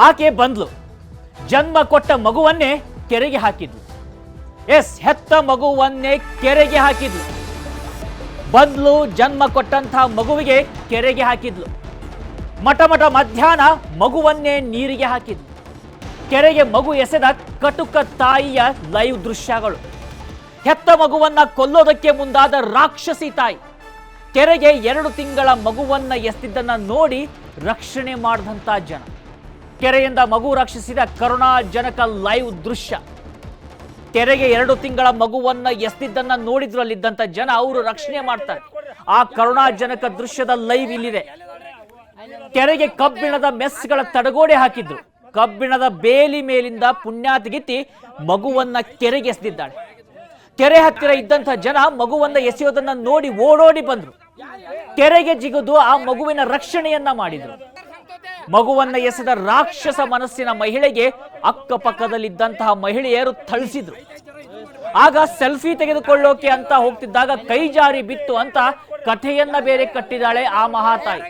ಆಕೆ ಬಂದ್ಲು. ಜನ್ಮ ಕೊಟ್ಟ ಮಗುವನ್ನೇ ಕೆರೆಗೆ ಹಾಕಿದ್ಲು. ಎಸ್, ಹೆತ್ತ ಮಗುವನ್ನೇ ಕೆರೆಗೆ ಹಾಕಿದ್ಲು. ಬಂದ್ಲು, ಜನ್ಮ ಕೊಟ್ಟಂತಹ ಮಗುವಿಗೆ ಕೆರೆಗೆ ಹಾಕಿದ್ಲು. ಮಠ ಮಠ ಮಧ್ಯಾಹ್ನ ಮಗುವನ್ನೇ ನೀರಿಗೆ ಹಾಕಿದ್ಲು. ಕೆರೆಗೆ ಮಗು ಎಸೆದ ಕಟುಕ ತಾಯಿಯ ಲೈವ್ ದೃಶ್ಯಗಳು. ಹೆತ್ತ ಮಗುವನ್ನ ಕೊಲ್ಲೋದಕ್ಕೆ ಮುಂದಾದ ರಾಕ್ಷಸಿ ತಾಯಿ. ಕೆರೆಗೆ ಎರಡು ತಿಂಗಳ ಮಗುವನ್ನ ಎಸ್ತಿದ್ದನ್ನ ನೋಡಿ ರಕ್ಷಣೆ ಮಾಡಿದಂತ ಜನ. ಕೆರೆಯಿಂದ ಮಗು ರಕ್ಷಿಸಿದ ಕರುಣಾಜನಕ ಲೈವ್ ದೃಶ್ಯ. ಕೆರೆಗೆ ಎರಡು ತಿಂಗಳ ಮಗುವನ್ನ ಎಸ್ತಿದ್ದನ್ನ ನೋಡಿದ್ರು ಅಲ್ಲಿದ್ದಂತ ಜನ ಅವರು ರಕ್ಷಣೆ ಮಾಡ್ತಾರೆ. ಆ ಕರುಣಾಜನಕ ದೃಶ್ಯದ ಲೈವ್ ಇಲ್ಲಿದೆ. ಕೆರೆಗೆ ಕಬ್ಬಿಣದ ಮೆಸ್ಗಳ ತಡಗೋಡೆ ಹಾಕಿದ್ರು. ಕಬ್ಬಿಣದ ಬೇಲಿ ಮೇಲಿಂದ ಪುಣ್ಯಾತಿಗಿತ್ತಿ ಮಗುವನ್ನ ಕೆರೆಗೆ ಎಸೆದಿದ್ದಾಳೆ. ಕೆರೆ ಹತ್ತಿರ ಇದ್ದಂಥ ಜನ ಮಗುವನ್ನ ಎಸೆಯೋದನ್ನ ನೋಡಿ ಓಡೋಡಿ ಬಂದ್ರು. ಕೆರೆಗೆ ಜಿಗಿದು ಆ ಮಗುವಿನ ರಕ್ಷಣೆಯನ್ನ ಮಾಡಿದ್ರು. ಮಗುವನ್ನ ಎಸೆದ ರಾಕ್ಷಸ ಮನಸ್ಸಿನ ಮಹಿಳೆಗೆ ಅಕ್ಕಪಕ್ಕದಲ್ಲಿದ್ದಂತಹ ಮಹಿಳೆಯರು ಥಳಿಸಿದ್ರು. ಆಗ ಸೆಲ್ಫಿ ತೆಗೆದುಕೊಳ್ಳೋಕೆ ಅಂತ ಹೋಗ್ತಿದ್ದಾಗ ಕೈ ಜಾರಿ ಬಿತ್ತು ಅಂತ ಕಥೆಯನ್ನ ಬೇರೆ ಕಟ್ಟಿದಾಳೆ ಆ ಮಹಾತಾಯಿ.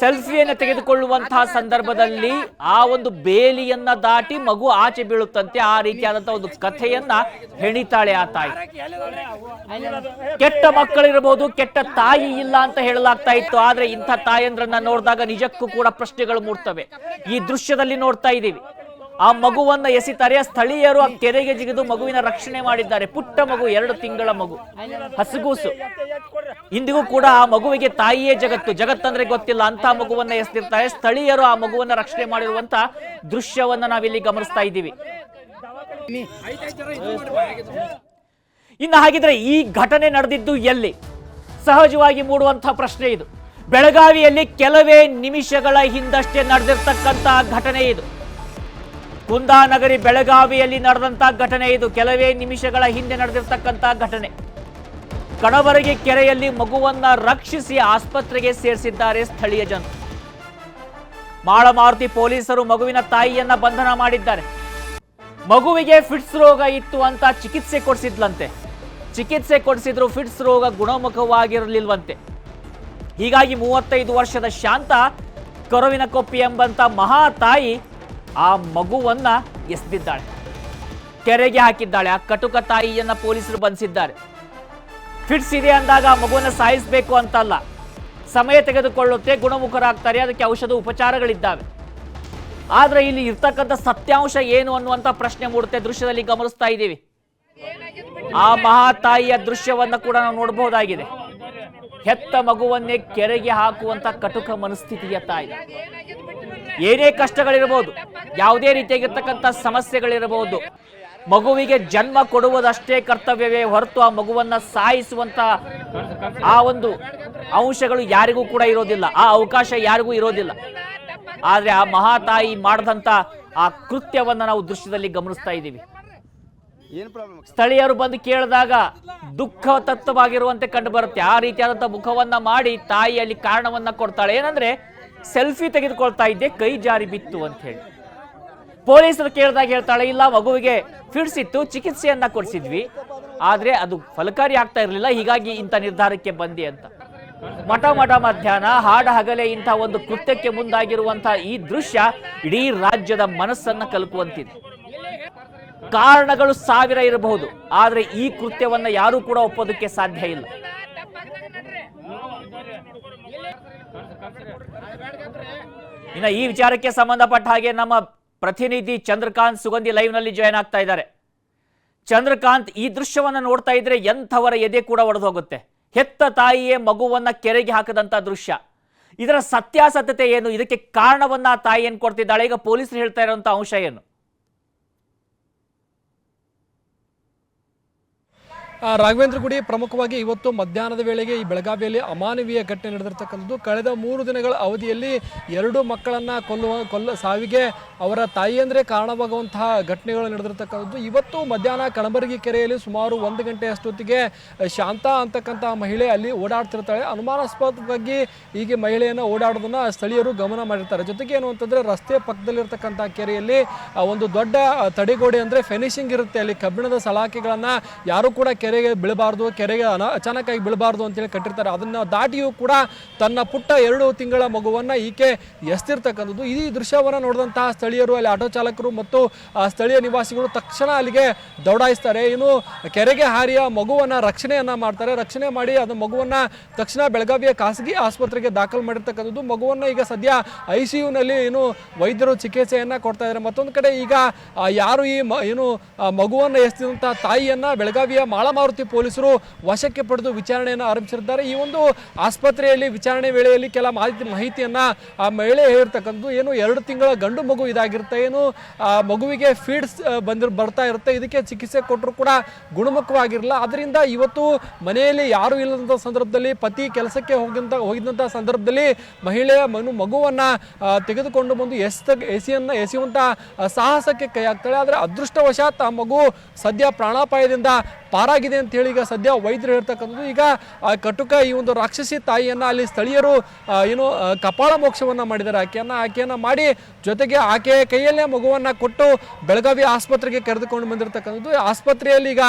ಸೆಲ್ಫಿಯನ್ನು ತೆಗೆದುಕೊಳ್ಳುವಂತಹ ಸಂದರ್ಭದಲ್ಲಿ ಆ ಒಂದು ಬೇಲಿಯನ್ನ ದಾಟಿ ಮಗು ಆಚೆ ಬೀಳುತ್ತಂತೆ, ಆ ರೀತಿಯಾದಂತಹ ಒಂದು ಕಥೆಯನ್ನ ಹೆಣಿತಾಳೆ ಆ ತಾಯಿ. ಕೆಟ್ಟ ಮಕ್ಕಳಿರಬಹುದು, ಕೆಟ್ಟ ತಾಯಿ ಇಲ್ಲ ಅಂತ ಹೇಳಲಾಗ್ತಾ ಇತ್ತು, ಆದ್ರೆ ಇಂಥ ತಾಯಂದ್ರನ್ನ ನೋಡಿದಾಗ ನಿಜಕ್ಕೂ ಕೂಡ ಪ್ರಶ್ನೆಗಳು ಮೂಡ್ತವೆ. ಈ ದೃಶ್ಯದಲ್ಲಿ ನೋಡ್ತಾ ಇದ್ದೀವಿ. ಆ ಮಗುವನ್ನ ಎಸಿತಾರೆ, ಸ್ಥಳೀಯರು ಆ ಕೆರೆಗೆ ಜಿಗಿದು ಮಗುವಿನ ರಕ್ಷಣೆ ಮಾಡಿದ್ದಾರೆ. ಪುಟ್ಟ ಮಗು, ಎರಡು ತಿಂಗಳ ಮಗು. ಹಸುಗೂಸು. ಇಂದಿಗೂ ಕೂಡ ಆ ಮಗುವಿಗೆ ತಾಯಿಯೇ ಜಗತ್ತು. ಜಗತ್ತಂದ್ರೆ ಗೊತ್ತಿಲ್ಲ. ಅಂತ ಮಗುವನ್ನ ಎಸ್ತಿರ್ತಾರೆ. ಸ್ಥಳೀಯರು ಆ ಮಗುವನ್ನ ರಕ್ಷಣೆ ಮಾಡಿರುವಂತ ದೃಶ್ಯವನ್ನ ನಾವಿಲ್ಲಿ ಗಮನಿಸ್ತಾ ಇದ್ದೀವಿ. ಇನ್ನು ಹಾಗಿದ್ರೆ ಈ ಘಟನೆ ನಡೆದಿದ್ದು ಎಲ್ಲಿ? ಸಹಜವಾಗಿ ಮೂಡುವಂತಹ ಪ್ರಶ್ನೆ ಇದು. ಬೆಳಗಾವಿಯಲ್ಲಿ ಕೆಲವೇ ನಿಮಿಷಗಳ ಹಿಂದಷ್ಟೇ ನಡೆದಿರ್ತಕ್ಕಂತಹ ಘಟನೆ ಇದು. ಕುಂದಾನಗರಿ ಬೆಳಗಾವಿಯಲ್ಲಿ ನಡೆದಂತಹ ಘಟನೆ ಇದು. ಕೆಲವೇ ನಿಮಿಷಗಳ ಹಿಂದೆ ನಡೆದಿರ್ತಕ್ಕಂಥ ಘಟನೆ. ಕಣಬರಗಿ ಕೆರೆಯಲ್ಲಿ ಮಗುವನ್ನ ರಕ್ಷಿಸಿ ಆಸ್ಪತ್ರೆಗೆ ಸೇರಿಸಿದ್ದಾರೆ ಸ್ಥಳೀಯ ಜನರು. ಮಾಳಮಾರುತಿ ಪೊಲೀಸರು ಮಗುವಿನ ತಾಯಿಯನ್ನ ಬಂಧನ ಮಾಡಿದ್ದಾರೆ. ಮಗುವಿಗೆ ಫಿಟ್ಸ್ ರೋಗ ಇತ್ತು ಅಂತ ಚಿಕಿತ್ಸೆ ಕೊಡಿಸಿದ್ಲಂತೆ. ಚಿಕಿತ್ಸೆ ಕೊಡಿಸಿದ್ರು ಫಿಟ್ಸ್ ರೋಗ ಗುಣಮುಖವಾಗಿರಲಿಲ್ವಂತೆ. ಹೀಗಾಗಿ ಮೂವತ್ತೈದು ವರ್ಷದ ಶಾಂತ ಕರುವಿನ ಕೊಪ್ಪಿ ಎಂಬಂತ ಮಹಾ ತಾಯಿ ಆ ಮಗುವನ್ನ ಎಸೆದಿದ್ದಾಳೆ. ಕೆರೆಗೆ ಹಾಕಿದ್ದಾಳೆ. ಆ ಕಟುಕ ತಾಯಿಯನ್ನ ಪೊಲೀಸರು ಬಂಧಿಸಿದ್ದಾರೆ. ಫಿಟ್ಸ್ ಇದೆ ಅಂದಾಗ ಆ ಮಗುವನ್ನ ಸಾಯಿಸಬೇಕು ಅಂತಲ್ಲ. ಸಮಯ ತೆಗೆದುಕೊಳ್ಳುತ್ತೆ, ಗುಣಮುಖರಾಗ್ತಾರೆ, ಅದಕ್ಕೆ ಔಷಧ ಉಪಚಾರಗಳಿದ್ದಾವೆ. ಆದ್ರೆ ಇಲ್ಲಿ ಇರ್ತಕ್ಕಂಥ ಸತ್ಯಾಂಶ ಏನು ಅನ್ನುವಂತ ಪ್ರಶ್ನೆ ಮೂಡುತ್ತೆ ದೃಶ್ಯದಲ್ಲಿ ಗಮನಿಸ್ತಾ ಇದ್ದೀವಿ. ಆ ಮಹಾತಾಯಿಯ ದೃಶ್ಯವನ್ನ ಕೂಡ ನಾವು ನೋಡಬಹುದಾಗಿದೆ. ಹೆತ್ತ ಮಗುವನ್ನೇ ಕೆರೆಗೆ ಹಾಕುವಂತ ಕಟುಕ ಮನಸ್ಥಿತಿಯ ತಾಯಿ. ಏನೇ ಕಷ್ಟಗಳಿರಬಹುದು ಯಾವುದೇ ರೀತಿಯಾಗಿರ್ತಕ್ಕಂಥ ಸಮಸ್ಯೆಗಳಿರಬಹುದು. ಮಗುವಿಗೆ ಜನ್ಮ ಕೊಡುವುದಷ್ಟೇ ಕರ್ತವ್ಯವೇ ಹೊರತು ಆ ಮಗುವನ್ನ ಸಾಯಿಸುವಂತ ಆ ಒಂದು ಅಂಶಗಳು ಯಾರಿಗೂ ಕೂಡ ಇರೋದಿಲ್ಲ. ಆ ಅವಕಾಶ ಯಾರಿಗೂ ಇರೋದಿಲ್ಲ. ಆದ್ರೆ ಆ ಮಹಾತಾಯಿ ಮಾಡದಂತ ಆ ಕೃತ್ಯವನ್ನ ನಾವು ದೃಶ್ಯದಲ್ಲಿ ಗಮನಿಸ್ತಾ ಇದ್ದೀವಿ. ಸ್ಥಳೀಯರು ಬಂದು ಕೇಳಿದಾಗ ದುಃಖ ತತ್ವವಾಗಿರುವಂತೆ ಕಂಡು ಬರುತ್ತೆ. ಆ ರೀತಿಯಾದಂಥ ಮುಖವನ್ನ ಮಾಡಿ ತಾಯಿ ಅಲ್ಲಿ ಕಾರಣವನ್ನ ಕೊಡ್ತಾಳೆ. ಏನಂದ್ರೆ ಸೆಲ್ಫಿ ತೆಗೆದುಕೊಳ್ತಾ ಇದ್ದೆ ಕೈ ಜಾರಿ ಬಿತ್ತು ಅಂತ ಹೇಳಿ. ಪೊಲೀಸರು ಕೇಳಿದಾಗ ಹೇಳ್ತಾಳೆ, ಇಲ್ಲ, ಮಗುವಿಗೆ ಫಿಡ್ಸಿತ್ತು, ಚಿಕಿತ್ಸೆಯನ್ನ ಕೊಡಿಸಿದ್ವಿ. ಆದ್ರೆ ಅದು ಫಲಕಾರಿ ಆಗ್ತಾ ಇರಲಿಲ್ಲ, ಹೀಗಾಗಿ ಇಂಥ ನಿರ್ಧಾರಕ್ಕೆ ಬಂದಿ ಅಂತ. ಮಠ ಮಠ ಮಧ್ಯಾಹ್ನ, ಹಾಡ ಹಗಲೆ ಇಂಥ ಒಂದು ಕೃತ್ಯಕ್ಕೆ ಮುಂದಾಗಿರುವಂತಹ ಈ ದೃಶ್ಯ ಇಡೀ ರಾಜ್ಯದ ಮನಸ್ಸನ್ನ ಕಲಕುವಂತಿದೆ. ಕಾರಣಗಳು ಸಾವಿರ ಇರಬಹುದು, ಆದ್ರೆ ಈ ಕೃತ್ಯವನ್ನ ಯಾರೂ ಕೂಡ ಒಪ್ಪೋದಕ್ಕೆ ಸಾಧ್ಯ ಇಲ್ಲ. ಇನ್ನ ಈ ವಿಚಾರಕ್ಕೆ ಸಂಬಂಧಪಟ್ಟ ಹಾಗೆ ನಮ್ಮ ಪ್ರತಿನಿಧಿ ಚಂದ್ರಕಾಂತ್ ಸುಗಂಧಿ ಲೈವ್ನಲ್ಲಿ ಜಾಯ್ನ್ ಆಗ್ತಾ ಇದ್ದಾರೆ. ಚಂದ್ರಕಾಂತ್ ಈ ದೃಶ್ಯವನ್ನು ನೋಡ್ತಾ ಇದ್ರೆ ಎಂಥವರ ಎದೆ ಕೂಡ ಒಡೆದು ಹೋಗುತ್ತೆ ಹೆತ್ತ ತಾಯಿಯೇ ಮಗುವನ್ನ ಕೆರೆಗೆ ಹಾಕದಂತ ದೃಶ್ಯ. ಇದರ ಸತ್ಯಾಸತ್ಯತೆ ಏನು? ಇದಕ್ಕೆ ಕಾರಣವನ್ನ ತಾಯಿ ಏನು ಕೊಡ್ತಿದ್ದಾಳೆ? ಈಗ ಪೊಲೀಸರು ಹೇಳ್ತಾ ಇರುವಂತ ಅಂಶ ಏನು? ರಾಘವೇಂದ್ರ ಗುಡಿ ಪ್ರಮುಖವಾಗಿ ಇವತ್ತು ಮಧ್ಯಾಹ್ನದ ವೇಳೆಗೆ ಈ ಬೆಳಗಾವಿಯಲ್ಲಿ ಅಮಾನವೀಯ ಘಟನೆ ನಡೆದಿರ್ತಕ್ಕಂಥದ್ದು. ಕಳೆದ ಮೂರು ದಿನಗಳ ಅವಧಿಯಲ್ಲಿ ಎರಡು ಮಕ್ಕಳನ್ನು ಕೊಲ್ಲುವ, ಕೊಲ್ಲ, ಸಾವಿಗೆ ಅವರ ತಾಯಿಯಂದರೆ ಕಾರಣವಾಗುವಂತಹ ಘಟನೆಗಳು ನಡೆದಿರ್ತಕ್ಕಂಥದ್ದು. ಇವತ್ತು ಮಧ್ಯಾಹ್ನ ಕಣಬರಗಿ ಕೆರೆಯಲ್ಲಿ ಸುಮಾರು ಒಂದು ಗಂಟೆ ಅಷ್ಟೊತ್ತಿಗೆ ಶಾಂತ ಅಂತಕ್ಕಂಥ ಮಹಿಳೆ ಅಲ್ಲಿ ಓಡಾಡ್ತಿರ್ತಾಳೆ. ಅನುಮಾನಾಸ್ಪದವಾಗಿ ಹೀಗೆ ಮಹಿಳೆಯನ್ನು ಓಡಾಡೋದನ್ನು ಸ್ಥಳೀಯರು ಗಮನ ಮಾಡಿರ್ತಾರೆ. ಜೊತೆಗೆ ಏನು ಅಂತಂದ್ರೆ ರಸ್ತೆ ಪಕ್ಕದಲ್ಲಿರ್ತಕ್ಕಂಥ ಕೆರೆಯಲ್ಲಿ ಒಂದು ದೊಡ್ಡ ತಡೆಗೋಡೆ ಅಂದರೆ ಫಿನಿಶಿಂಗ್ ಇರುತ್ತೆ. ಅಲ್ಲಿ ಕಬ್ಬಿಣದ ಸಲಾಕೆಗಳನ್ನು ಯಾರು ಕೂಡ ಕೆರೆಗೆ ಬೀಳಬಾರ್ದು, ಕೆರೆಗೆ ಅನ, ಅಚಾನಕ್ಕಾಗಿ ಬೀಳಬಾರ್ದು ಅಂತೇಳಿ ಕಟ್ಟಿರ್ತಾರೆ. ಅದನ್ನ ದಾಟಿಯೂ ಕೂಡ ತನ್ನ ಪುಟ್ಟ ಎರಡು ತಿಂಗಳ ಮಗುವನ್ನ ಈಕೆ ಎಸ್ತಿರ್ತಕ್ಕಂಥದ್ದು. ಈ ದೃಶ್ಯವನ್ನ ನೋಡಿದಂತಹ ಸ್ಥಳೀಯರು, ಅಲ್ಲಿ ಆಟೋ ಚಾಲಕರು ಮತ್ತು ಸ್ಥಳೀಯ ನಿವಾಸಿಗಳು ತಕ್ಷಣ ಅಲ್ಲಿಗೆ ದೌಡಾಯಿಸ್ತಾರೆ. ಇನ್ನು ಕೆರೆಗೆ ಹಾರಿಯ ಮಗುವನ್ನ ರಕ್ಷಣೆಯನ್ನ ಮಾಡ್ತಾರೆ. ರಕ್ಷಣೆ ಮಾಡಿ ಅದು ಮಗುವನ್ನ ತಕ್ಷಣ ಬೆಳಗಾವಿಯ ಖಾಸಗಿ ಆಸ್ಪತ್ರೆಗೆ ದಾಖಲು ಮಾಡಿರ್ತಕ್ಕಂಥದ್ದು. ಮಗುವನ್ನ ಈಗ ಸದ್ಯ ಐ ಸಿ ಯುನಲ್ಲಿ ಏನು ವೈದ್ಯರು ಚಿಕಿತ್ಸೆಯನ್ನ ಕೊಡ್ತಾ ಇದ್ದಾರೆ. ಮತ್ತೊಂದು ಕಡೆ ಈಗ ಯಾರು ಈ ಏನು ಮಗುವನ್ನ ತಾಯಿಯನ್ನು ತಾಯಿಯನ್ನ ಬೆಳಗಾವಿಯ ಮಾಳಮಾರುತಿ ಪೊಲೀಸರು ವಶಕ್ಕೆ ಪಡೆದು ವಿಚಾರಣೆಯನ್ನು ಆರಂಭಿಸಿದ್ದಾರೆ. ಈ ಒಂದು ಆಸ್ಪತ್ರೆಯಲ್ಲಿ ವಿಚಾರಣೆ ವೇಳೆಯಲ್ಲಿ ಕೆಲ ಮಾಹಿತಿ ಮಾಹಿತಿಯನ್ನು ಆ ಮಹಿಳೆ ಹೇಳಿರ್ತಕ್ಕಂಥದ್ದು ಏನು ಎರಡು ತಿಂಗಳ ಗಂಡು ಮಗು ಇದಾಗಿರುತ್ತೆ, ಏನು ಆ ಮಗುವಿಗೆ ಫೀಡ್ಸ್ ಬಂದಿರ್, ಬರ್ತಾ ಇರುತ್ತೆ. ಇದಕ್ಕೆ ಚಿಕಿತ್ಸೆ ಕೊಟ್ಟರು ಕೂಡ ಗುಣಮುಖವಾಗಿರಲ್ಲ ಅದರಿಂದ ಇವತ್ತು ಮನೆಯಲ್ಲಿ ಯಾರು ಇಲ್ಲದಂಥ ಸಂದರ್ಭದಲ್ಲಿ, ಪತಿ ಕೆಲಸಕ್ಕೆ ಹೋಗಿದ್ದ ಹೋಗಿದ್ದಂಥ ಸಂದರ್ಭದಲ್ಲಿ ಮಹಿಳೆಯ ಮನು, ಮಗುವನ್ನ ತೆಗೆದುಕೊಂಡು ಬಂದು ಎಸ್ತ ಎಸಿಯನ್ನು, ಎಸೆಯುವಂಥ ಸಾಹಸಕ್ಕೆ ಕೈ ಹಾಕ್ತಾಳೆ. ಆದರೆ ಅದೃಷ್ಟವಶಾತ್ ಆ ಮಗು ಸದ್ಯ ಪ್ರಾಣಾಪಾಯದಿಂದ ಪಾರಾಗಿದೆ ಅಂತ ಹೇಳಿ ಈಗ ಸದ್ಯ ವೈದ್ಯರು ಹೇಳ್ತಕ್ಕಂಥದ್ದು. ಈಗ ಆ ಕಟುಕ ಈ ಒಂದು ರಾಕ್ಷಸಿ ತಾಯಿಯನ್ನ ಅಲ್ಲಿ ಸ್ಥಳೀಯರು ಏನು ಕಪಾಳ ಮೋಕ್ಷವನ್ನ ಮಾಡಿದ್ದಾರೆ. ಆಕೆಯನ್ನ ಆಕೆಯನ್ನ ಮಾಡಿ ಜೊತೆಗೆ ಆಕೆಯ ಕೈಯಲ್ಲೇ ಮಗುವನ್ನ ಕೊಟ್ಟು ಬೆಳಗಾವಿ ಆಸ್ಪತ್ರೆಗೆ ಕರೆದುಕೊಂಡು ಬಂದಿರತಕ್ಕಂಥದ್ದು. ಆಸ್ಪತ್ರೆಯಲ್ಲಿ ಈಗ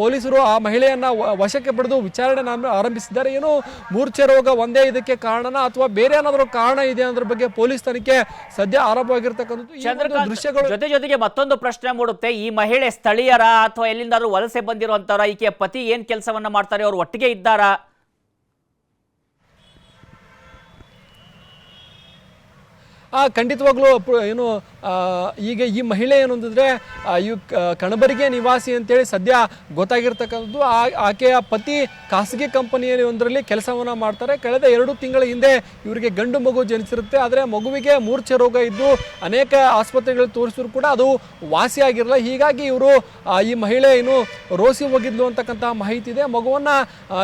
ಪೊಲೀಸರು ಆ ಮಹಿಳೆಯನ್ನ ವಶಕ್ಕೆ ಪಡೆದು ವಿಚಾರಣೆ ಆರಂಭಿಸಿದ್ದಾರೆ. ಏನು ಮೂರ್ಛೆ ರೋಗ ಒಂದೇ ಇದಕ್ಕೆ ಕಾರಣನ ಅಥವಾ ಬೇರೆ ಏನಾದರೂ ಕಾರಣ ಇದೆ ಅನ್ನೋದ್ರ ಬಗ್ಗೆ ಪೊಲೀಸ್ ತನಿಖೆ ಸದ್ಯ ಆರಂಭವಾಗಿರ್ತಕ್ಕಂಥದ್ದು. ದೃಶ್ಯಗಳು ಜೊತೆ ಜೊತೆಗೆ ಮತ್ತೊಂದು ಪ್ರಶ್ನೆ ಮೂಡುತ್ತೆ. ಈ ಮಹಿಳೆ ಸ್ಥಳೀಯರ ಅಥವಾ ಎಲ್ಲಿಂದಾದ್ರೂ ವಲಸೆ ಬಂದಿರುವಂತವರ ಈಕೆಯ ಪತಿ ಏನ್ ಕೆಲಸವನ್ನ ಮಾಡ್ತಾರೆ ಅವ್ರು ಒಟ್ಟಿಗೆ ಇದ್ದಾರಾ? ಖಂಡಿತವಾಗ್ಲೂ ಅಪ್ಪ- ಏನು ಆ, ಈಗ ಈ ಮಹಿಳೆ ಏನು ಅಂದಿದ್ರೆ ಈ ಕಣಬರಿಗೆ ನಿವಾಸಿ ಅಂತೇಳಿ ಸದ್ಯ ಗೊತ್ತಾಗಿರ್ತಕ್ಕಂಥದ್ದು ಆ- ಆಕೆಯ ಪತಿ ಖಾಸಗಿ ಕಂಪನಿಯಲ್ಲಿ ಒಂದರಲ್ಲಿ ಕೆಲಸವನ್ನ ಮಾಡ್ತಾರೆ. ಕಳೆದ ಎರಡು ತಿಂಗಳ ಹಿಂದೆ ಇವರಿಗೆ ಗಂಡು ಮಗು ಜನಿಸಿರುತ್ತೆ. ಆದರೆ ಮಗುವಿಗೆ ಮೂರ್ಛೆ ರೋಗ ಇದ್ದು ಅನೇಕ ಆಸ್ಪತ್ರೆಗಳಲ್ಲಿ ತೋರಿಸಿದ್ರು ಕೂಡ ಅದು ವಾಸಿಯಾಗಿರಲ್ಲ ಹೀಗಾಗಿ ಇವರು ಈ ಮಹಿಳೆ ಏನು ರೋಸಿ ಹೋಗಿದ್ಲು ಅಂತಕ್ಕಂಥ ಮಾಹಿತಿ ಇದೆ. ಮಗುವನ್ನ